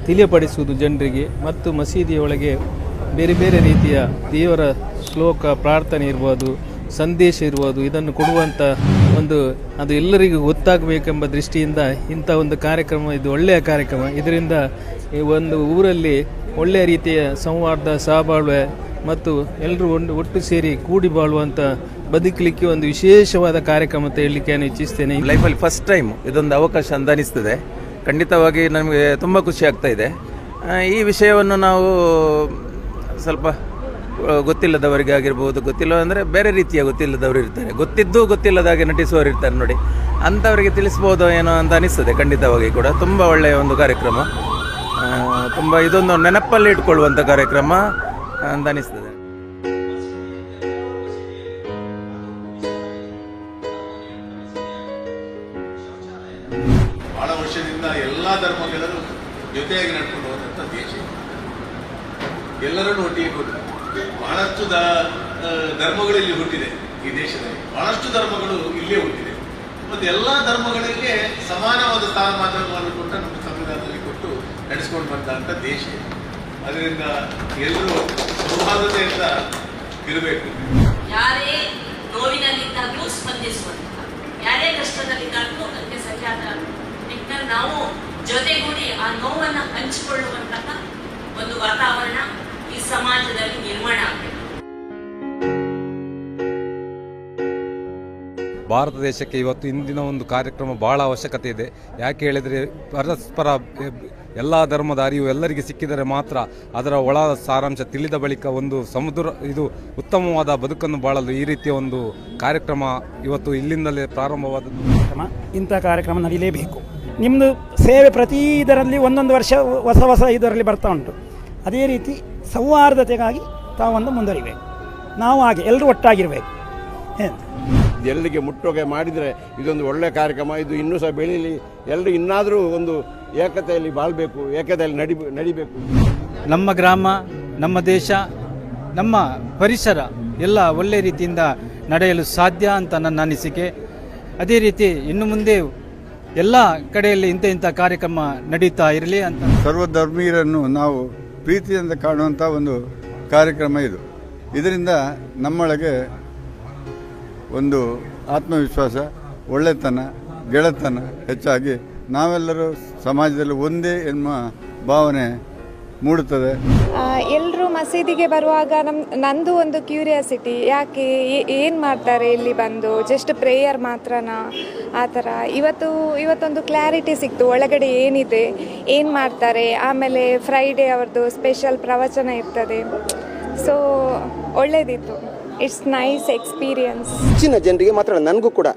ತಿಳಿಯಪಡಿಸುವುದು ಜನರಿಗೆ ಮತ್ತು ಮಸೀದಿಯೊಳಗೆ ಬೇರೆ ಬೇರೆ ರೀತಿಯ ದೇವರ ಶ್ಲೋಕ ಪ್ರಾರ್ಥನೆ ಇರ್ಬೋದು ಸಂದೇಶ ಇರ್ಬೋದು ಇದನ್ನು ಕೊಡುವಂಥ ಒಂದು ಅದು ಎಲ್ಲರಿಗೂ ಗೊತ್ತಾಗಬೇಕೆಂಬ ದೃಷ್ಟಿಯಿಂದ ಇಂಥ ಒಂದು ಕಾರ್ಯಕ್ರಮ ಇದು ಒಳ್ಳೆಯ ಕಾರ್ಯಕ್ರಮ ಇದರಿಂದ ಈ ಒಂದು ಊರಲ್ಲಿ ಒಳ್ಳೆಯ ರೀತಿಯ ಸಂವಾದ, ಸಹಬಾಳ್ವೆ ಮತ್ತು ಎಲ್ಲರೂ ಒಂದು ಒಟ್ಟು ಸೇರಿ ಕೂಡಿ ಬಾಳುವಂಥ ಬದುಕಲಿಕ್ಕೆ ಒಂದು ವಿಶೇಷವಾದ ಕಾರ್ಯಕ್ರಮ ಅಂತ ಹೇಳಲಿಕ್ಕೆ ನಾನು ಇಚ್ಛಿಸ್ತೇನೆ. ಲೈಫಲ್ಲಿ ಫಸ್ಟ್ ಟೈಮ್ ಇದೊಂದು ಅವಕಾಶ ಅಂತ ಅನಿಸ್ತದೆ ಖಂಡಿತವಾಗಿ ನಮಗೆ ತುಂಬ ಖುಷಿ ಆಗ್ತಾ ಇದೆ. ಈ ವಿಷಯವನ್ನು ನಾವು ಸ್ವಲ್ಪ ಗೊತ್ತಿಲ್ಲದವರಿಗೆ ಆಗಿರ್ಬೋದು, ಗೊತ್ತಿಲ್ಲ ಅಂದರೆ ಬೇರೆ ರೀತಿಯ ಗೊತ್ತಿಲ್ಲದವರು ಇರ್ತಾರೆ. ಗೊತ್ತಿದ್ದು ಗೊತ್ತಿಲ್ಲದ ಹಾಗೆ ನಟಿಸುವವರು ಇರ್ತಾರೆ ನೋಡಿ. ಅಂಥವರಿಗೆ ತಿಳಿಸ್ಬೋದು ಏನೋ ಅಂತ ಅನಿಸ್ತದೆ ಖಂಡಿತವಾಗಿ ಕೂಡ. ತುಂಬ ಒಳ್ಳೆಯ ಒಂದು ಕಾರ್ಯಕ್ರಮ. ತುಂಬ ಇದೊಂದು ನೆನಪಲ್ಲಿ ಇಟ್ಕೊಳ್ಳುವಂಥ ಕಾರ್ಯಕ್ರಮ ಅಂತ ಅನಿಸ್ತದೆ. ಬಹಳ ವರ್ಷದಿಂದ ಎಲ್ಲ ಧರ್ಮಗಳಲ್ಲೂ ಜೊತೆಯಾಗಿ ನಡ್ಕೊಂಡು ಹೋದಂಥ ದೇಶ. ಎಲ್ಲರನ್ನು ಒಟ್ಟಿಗೆ ಕೊಡು ಬಹಳಷ್ಟು ದ ಆ, ಧರ್ಮಗಳು ಇಲ್ಲಿ ಹುಟ್ಟಿದೆ ಈ ದೇಶದಲ್ಲಿ. ಬಹಳಷ್ಟು ಧರ್ಮಗಳು ಇಲ್ಲೇ ಹುಟ್ಟಿದೆ. ಮತ್ತು ಎಲ್ಲ ಧರ್ಮಗಳಿಗೆ ಸಮಾನವಾದ ಸ್ಥಾನಮಾನವನ್ನು ಕೊಟ್ಟ ನಮ್ಮ ಕೊಟ್ಟು ನಡೆಸ್ಕೊಂಡು ದೇಶ ಅದರಿಂದ ಎಲ್ಲರೂ ಸೌಹಾರ್ದತೆಯಿಂದ ಇರಬೇಕು. ಯಾರೇ ನೋವಿನಲ್ಲಿದ್ದಾಗಲೂ ಸ್ಪಂದಿಸುವಂತಹ ಯಾರೇ ಕಷ್ಟದಲ್ಲಿದ್ದಾಗಲೂ ಅದಕ್ಕೆ ಸರಿಯಾದ ನಾವು ಜೊತೆಗೂಡಿ ಆ ನೋವನ್ನು ಹಂಚಿಕೊಳ್ಳುವಂತಹ ಒಂದು ವಾತಾವರಣ ಈ ಸಮಾಜದಲ್ಲಿ ನಿರ್ಮಾಣ ಆಗಬೇಕು ಭಾರತ ದೇಶಕ್ಕೆ ಇವತ್ತು ಇಂದಿನ ಒಂದು ಕಾರ್ಯಕ್ರಮ ಬಹಳ ಅವಶ್ಯಕತೆ ಇದೆ. ಯಾಕೆ ಹೇಳಿದರೆ ಪರಸ್ಪರ ಎಲ್ಲ ಧರ್ಮದ ಅರಿವು ಎಲ್ಲರಿಗೆ ಸಿಕ್ಕಿದರೆ ಮಾತ್ರ ಅದರ ಒಳ ಸಾರಾಂಶ ತಿಳಿದ ಬಳಿಕ ಒಂದು ಸಮುದ್ರ ಇದು ಉತ್ತಮವಾದ ಬದುಕನ್ನು ಬಾಳಲು ಈ ರೀತಿಯ ಒಂದು ಕಾರ್ಯಕ್ರಮ ಇವತ್ತು ಇಲ್ಲಿಂದಲೇ ಪ್ರಾರಂಭವಾದ ಕಾರ್ಯಕ್ರಮ, ಇಂಥ ಕಾರ್ಯಕ್ರಮ ನಡೀಲೇಬೇಕು. ನಿಮ್ಮದು ಸೇವೆ ಪ್ರತಿ ಇದರಲ್ಲಿ ಒಂದೊಂದು ವರ್ಷ ಹೊಸ ಹೊಸ ಇದರಲ್ಲಿ ಬರ್ತಾ ಉಂಟು. ಅದೇ ರೀತಿ ಸೌಹಾರ್ದತೆಗಾಗಿ ತಾವೊಂದು ಮುಂದುವರಿಬೇಕು. ನಾವು ಹಾಗೆ ಎಲ್ಲರೂ ಒಟ್ಟಾಗಿರಬೇಕು. ಏನು? ಎಲ್ಲಿಗೆ ಮುಟ್ಟೋಗೆ ಮಾಡಿದರೆ ಇದೊಂದು ಒಳ್ಳೆಯ ಕಾರ್ಯಕ್ರಮ ಇದು ಇನ್ನೂ ಸಹ ಬೆಳೀಲಿ. ಎಲ್ಲರೂ ಇನ್ನಾದರೂ ಒಂದು ಏಕತೆಯಲ್ಲಿ ಬಾಳಬೇಕು ಏಕತೆಯಲ್ಲಿ ನಡಿ ನಡಿಬೇಕು. ನಮ್ಮ ಗ್ರಾಮ ನಮ್ಮ ದೇಶ ನಮ್ಮ ಪರಿಸರ ಎಲ್ಲ ಒಳ್ಳೆ ರೀತಿಯಿಂದ ನಡೆಯಲು ಸಾಧ್ಯ ಅಂತ ನನ್ನ ಅನಿಸಿಕೆ. ಅದೇ ರೀತಿ ಇನ್ನು ಮುಂದೆ ಎಲ್ಲ ಕಡೆಯಲ್ಲಿ ಇಂಥ ಇಂಥ ಕಾರ್ಯಕ್ರಮ ನಡೀತಾ ಇರಲಿ ಅಂತ ಸರ್ವಧರ್ಮೀಯರನ್ನು ನಾವು ಪ್ರೀತಿಯಿಂದ ಕಾಣುವಂಥ ಒಂದು ಕಾರ್ಯಕ್ರಮ ಇದು. ಇದರಿಂದ ನಮ್ಮೊಳಗೆ ಒಂದು ಆತ್ಮವಿಶ್ವಾಸ, ಒಳ್ಳೆತನ, ಗೆಳೆತನ ಹೆಚ್ಚಾಗಿ ನಾವೆಲ್ಲರೂ ಸಮಾಜದಲ್ಲಿ ಒಂದೇ ಎನ್ನುವ ಭಾವನೆ ಮೂಡುತ್ತದೆ. ಎಲ್ಲರೂ ಮಸೀದಿಗೆ ಬರುವಾಗ ನಮ್, ನಂದು ಒಂದು ಕ್ಯೂರಿಯಾಸಿಟಿ, ಯಾಕೆ ಏನು ಮಾಡ್ತಾರೆ ಇಲ್ಲಿ ಬಂದು ಜಸ್ಟ್ ಪ್ರೇಯರ್ ಮಾತ್ರನಾ? ಆ ಥರ. ಇವತ್ತು, ಇವತ್ತೊಂದು ಕ್ಲಾರಿಟಿ ಸಿಕ್ತು, ಒಳಗಡೆ ಏನಿದೆ, ಏನು ಮಾಡ್ತಾರೆ, ಆಮೇಲೆ ಫ್ರೈಡೇ ಅವ್ರದ್ದು ಸ್ಪೆಷಲ್ ಪ್ರವಚನ ಇರ್ತದೆ. ಸೊ ಒಳ್ಳೇದಿತ್ತು. ಇಟ್ಸ್ ನೈಸ್ ಎಕ್ಸ್ಪೀರಿಯನ್ಸ್ ಹೆಚ್ಚಿನ ಜನರಿಗೆ ಮಾತ್ರ ನನಗೂ ಕೂಡ.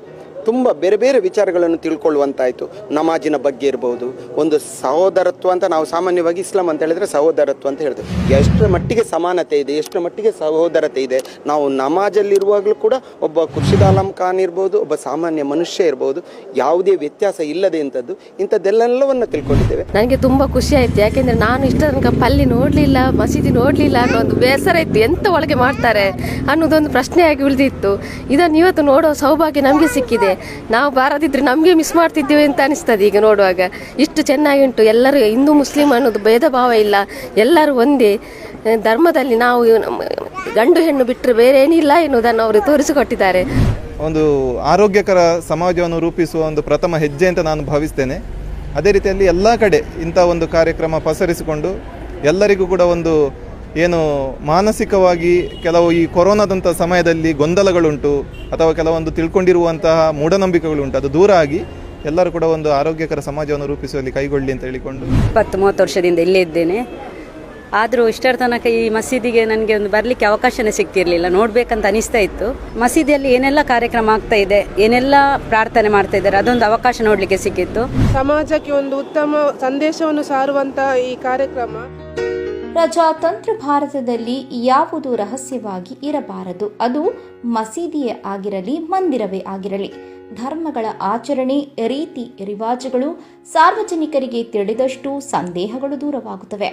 ತುಂಬ ಬೇರೆ ಬೇರೆ ವಿಚಾರಗಳನ್ನು ತಿಳ್ಕೊಳ್ಳುವಂತಾಯಿತು. ನಮಾಜಿನ ಬಗ್ಗೆ ಇರ್ಬೋದು, ಒಂದು ಸಹೋದರತ್ವ ಅಂತ ನಾವು ಸಾಮಾನ್ಯವಾಗಿ ಇಸ್ಲಾಂ ಅಂತ ಹೇಳಿದ್ರೆ ಸಹೋದರತ್ವ ಅಂತ ಹೇಳ್ತೇವೆ. ಎಷ್ಟರ ಮಟ್ಟಿಗೆ ಸಮಾನತೆ ಇದೆ, ಎಷ್ಟರ ಮಟ್ಟಿಗೆ ಸಹೋದರತೆ ಇದೆ, ನಾವು ನಮಾಜಲ್ಲಿರುವಾಗಲೂ ಕೂಡ ಒಬ್ಬ ಖುರ್ಷಿದ್ ಆಲಂ ಖಾನ್ ಇರ್ಬೋದು, ಒಬ್ಬ ಸಾಮಾನ್ಯ ಮನುಷ್ಯ ಇರ್ಬೋದು, ಯಾವುದೇ ವ್ಯತ್ಯಾಸ ಇಲ್ಲದೆ ಇಂಥದ್ದು, ಇಂಥದ್ದೆಲ್ಲವನ್ನು ತಿಳ್ಕೊಂಡಿದ್ದೇವೆ. ನನಗೆ ತುಂಬ ಖುಷಿ ಆಯ್ತು, ಯಾಕೆಂದ್ರೆ ನಾನು ಇಷ್ಟ ತನಕ ಪಲ್ಲಿ ನೋಡಲಿಲ್ಲ, ಮಸೀದಿ ನೋಡಲಿಲ್ಲ ಅನ್ನೋ ಒಂದು ಬೇಸರ ಇತ್ತು, ಎಂತ ಒಳಗೆ ಮಾಡ್ತಾರೆ ಅನ್ನೋದೊಂದು ಪ್ರಶ್ನೆಯಾಗಿ ಉಳಿದಿತ್ತು. ಇದನ್ನು ಇವತ್ತು ನೋಡೋ ಸೌಭಾಗ್ಯ ನಮಗೆ ಸಿಕ್ಕಿದೆ. ನಾವು ಬಾರದಿದ್ರೆ ನಮಗೆ ಮಿಸ್ ಮಾಡ್ತಿದ್ದೇವೆ ಅಂತ ಅನಿಸ್ತದೆ ಈಗ ನೋಡುವಾಗ. ಇಷ್ಟು ಚೆನ್ನಾಗಿ ಉಂಟು. ಎಲ್ಲರೂ ಹಿಂದೂ, ಮುಸ್ಲಿಂ ಅನ್ನೋದು ಭೇದ ಭಾವ ಇಲ್ಲ. ಎಲ್ಲರೂ ಒಂದೇ. ಧರ್ಮದಲ್ಲಿ ನಾವು ಗಂಡು, ಹೆಣ್ಣು ಬಿಟ್ಟರೆ ಬೇರೆ ಏನಿಲ್ಲ ಎನ್ನುವುದನ್ನು ಅವರು ತೋರಿಸಿಕೊಟ್ಟಿದ್ದಾರೆ. ಒಂದು ಆರೋಗ್ಯಕರ ಸಮಾಜವನ್ನು ರೂಪಿಸುವ ಒಂದು ಪ್ರಥಮ ಹೆಜ್ಜೆ ಅಂತ ನಾನು ಭಾವಿಸ್ತೇನೆ. ಅದೇ ರೀತಿಯಲ್ಲಿ ಎಲ್ಲ ಕಡೆ ಇಂಥ ಒಂದು ಕಾರ್ಯಕ್ರಮ ಪಸರಿಸಿಕೊಂಡು ಎಲ್ಲರಿಗೂ ಕೂಡ ಒಂದು ಏನು ಮಾನಸಿಕವಾಗಿ ಕೆಲವು ಈ ಕೊರೋನಾದಂಥ ಸಮಯದಲ್ಲಿ ಗೊಂದಲಗಳುಂಟು ಅಥವಾ ಕೆಲವೊಂದು ತಿಳ್ಕೊಂಡಿರುವಂತಹ ಮೂಢನಂಬಿಕೆಗಳುಂಟು. ಅದು ದೂರ ಆಗಿ ಎಲ್ಲರೂ ಕೂಡ ಒಂದು ಆರೋಗ್ಯಕರ ಸಮಾಜವನ್ನು ರೂಪಿಸುವಲ್ಲಿ ಕೈಗೊಳ್ಳಿ ಅಂತ ಹೇಳಿಕೊಂಡು. ಇಪ್ಪತ್ತು ಮೂವತ್ತು ವರ್ಷದಿಂದ ಇಲ್ಲೇ ಇದ್ದೇನೆ. ಆದರೂ ಇಷ್ಟರ ತನಕ ಈ ಮಸೀದಿಗೆ ನನಗೆ ಒಂದು ಬರಲಿಕ್ಕೆ ಅವಕಾಶನೇ ಸಿಕ್ತಿರಲಿಲ್ಲ ನೋಡಬೇಕಂತ ಅನಿಸ್ತಾ ಇತ್ತು. ಮಸೀದಿಯಲ್ಲಿ ಏನೆಲ್ಲ ಕಾರ್ಯಕ್ರಮ ಆಗ್ತಾ ಇದೆ ಏನೆಲ್ಲ ಪ್ರಾರ್ಥನೆ ಮಾಡ್ತಾ ಇದ್ದಾರೆ ಅದೊಂದು ಅವಕಾಶ ನೋಡಲಿಕ್ಕೆ ಸಿಕ್ಕಿತ್ತು. ಸಮಾಜಕ್ಕೆ ಒಂದು ಉತ್ತಮ ಸಂದೇಶವನ್ನು ಸಾರುವಂತಹ ಈ ಕಾರ್ಯಕ್ರಮ. ಪ್ರಜಾತಂತ್ರ ಭಾರತದಲ್ಲಿ ಯಾವುದು ರಹಸ್ಯವಾಗಿ ಇರಬಾರದು? ಅದು ಮಸೀದಿಯೇ ಆಗಿರಲಿ, ಮಂದಿರವೇ ಆಗಿರಲಿ. ಧರ್ಮಗಳ ಆಚರಣೆ, ರೀತಿ ರಿವಾಜುಗಳು ಸಾರ್ವಜನಿಕರಿಗೆ ತಿಳಿದಷ್ಟು ಸಂದೇಹಗಳು ದೂರವಾಗುತ್ತವೆ.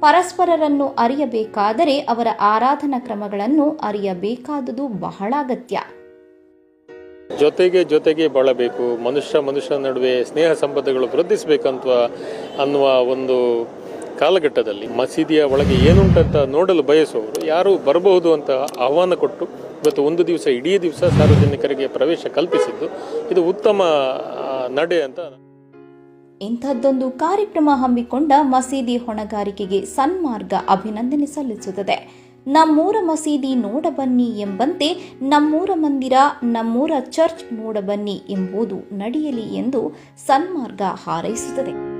ಪರಸ್ಪರರನ್ನು ಅರಿಯಬೇಕಾದರೆ ಅವರ ಆರಾಧನಾ ಕ್ರಮಗಳನ್ನು ಅರಿಯಬೇಕಾದುದು ಬಹಳ ಅಗತ್ಯ. ಜೊತೆಗೆ ಜೊತೆಗೆ ಬಾಳಬೇಕು. ಮನುಷ್ಯ ಮನುಷ್ಯನ ನಡುವೆ ಸ್ನೇಹ ಸಂಬಂಧಗಳು ವೃದ್ಧಿಸಬೇಕಂತ ಅನ್ನುವ ಒಂದು ಕಾಲಘಟ್ಟದಲ್ಲಿ ಮಸೀದಿಯ ಒಳಗೆ ಏನುಂಟಂತ ನೋಡಲು ಬಯಸುವವರು ಯಾರು ಬರಬಹುದು ಅಂತ ಆಹ್ವಾನ ಕೊಟ್ಟು ಇವತ್ತು ಒಂದು ದಿವಸ, ಇಡೀ ದಿವಸ ಸಾರ್ವಜನಿಕರಿಗೆ ಪ್ರವೇಶ ಕಲ್ಪಿಸಿದ್ದು ಇದು ಉತ್ತಮ ನಡೆ ಅಂತ ಇಂಥದ್ದೊಂದು ಕಾರ್ಯಕ್ರಮ ಹಮ್ಮಿಕೊಂಡ ಮಸೀದಿ ಹೊಣೆಗಾರಿಕೆಗೆ ಸನ್ಮಾರ್ಗ ಅಭಿನಂದನೆ ಸಲ್ಲಿಸುತ್ತದೆ. ನಮ್ಮೂರ ಮಸೀದಿ ನೋಡಬನ್ನಿ ಎಂಬಂತೆ ನಮ್ಮೂರ ಮಂದಿರ, ನಮ್ಮೂರ ಚರ್ಚ್ ನೋಡಬನ್ನಿ ಎಂಬುದು ನಡೆಯಲಿ ಎಂದು ಸನ್ಮಾರ್ಗ ಹಾರೈಸುತ್ತದೆ.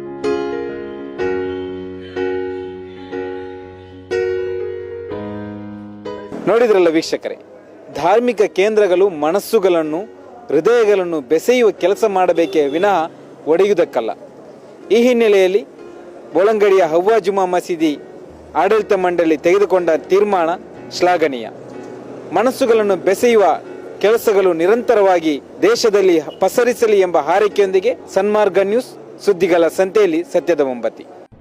ನೋಡಿದ್ರಲ್ಲ ವೀಕ್ಷಕರೇ, ಧಾರ್ಮಿಕ ಕೇಂದ್ರಗಳು ಮನಸ್ಸುಗಳನ್ನು, ಹೃದಯಗಳನ್ನು ಬೆಸೆಯುವ ಕೆಲಸ ಮಾಡಬೇಕೇ ವಿನಃ ಒಡೆಯುವುದಕ್ಕಲ್ಲ. ಈ ಹಿನ್ನೆಲೆಯಲ್ಲಿ ಬೋಳಂಗಡಿಯ ಹವ್ವಾ ಜುಮಾ ಮಸೀದಿ ಆಡಳಿತ ಮಂಡಳಿ ತೆಗೆದುಕೊಂಡ ತೀರ್ಮಾನ ಶ್ಲಾಘನೀಯ. ಮನಸ್ಸುಗಳನ್ನು ಬೆಸೆಯುವ ಕೆಲಸಗಳು ನಿರಂತರವಾಗಿ ದೇಶದಲ್ಲಿ ಪಸರಿಸಲಿ ಎಂಬ ಹಾರೈಕೆಯೊಂದಿಗೆ ಸನ್ಮಾರ್ಗ ನ್ಯೂಸ್ ಸುದ್ದಿಗಳ ಸಂತೆಯಲ್ಲಿ ಸತ್ಯದ ಮೊಂಬತ್ತಿ.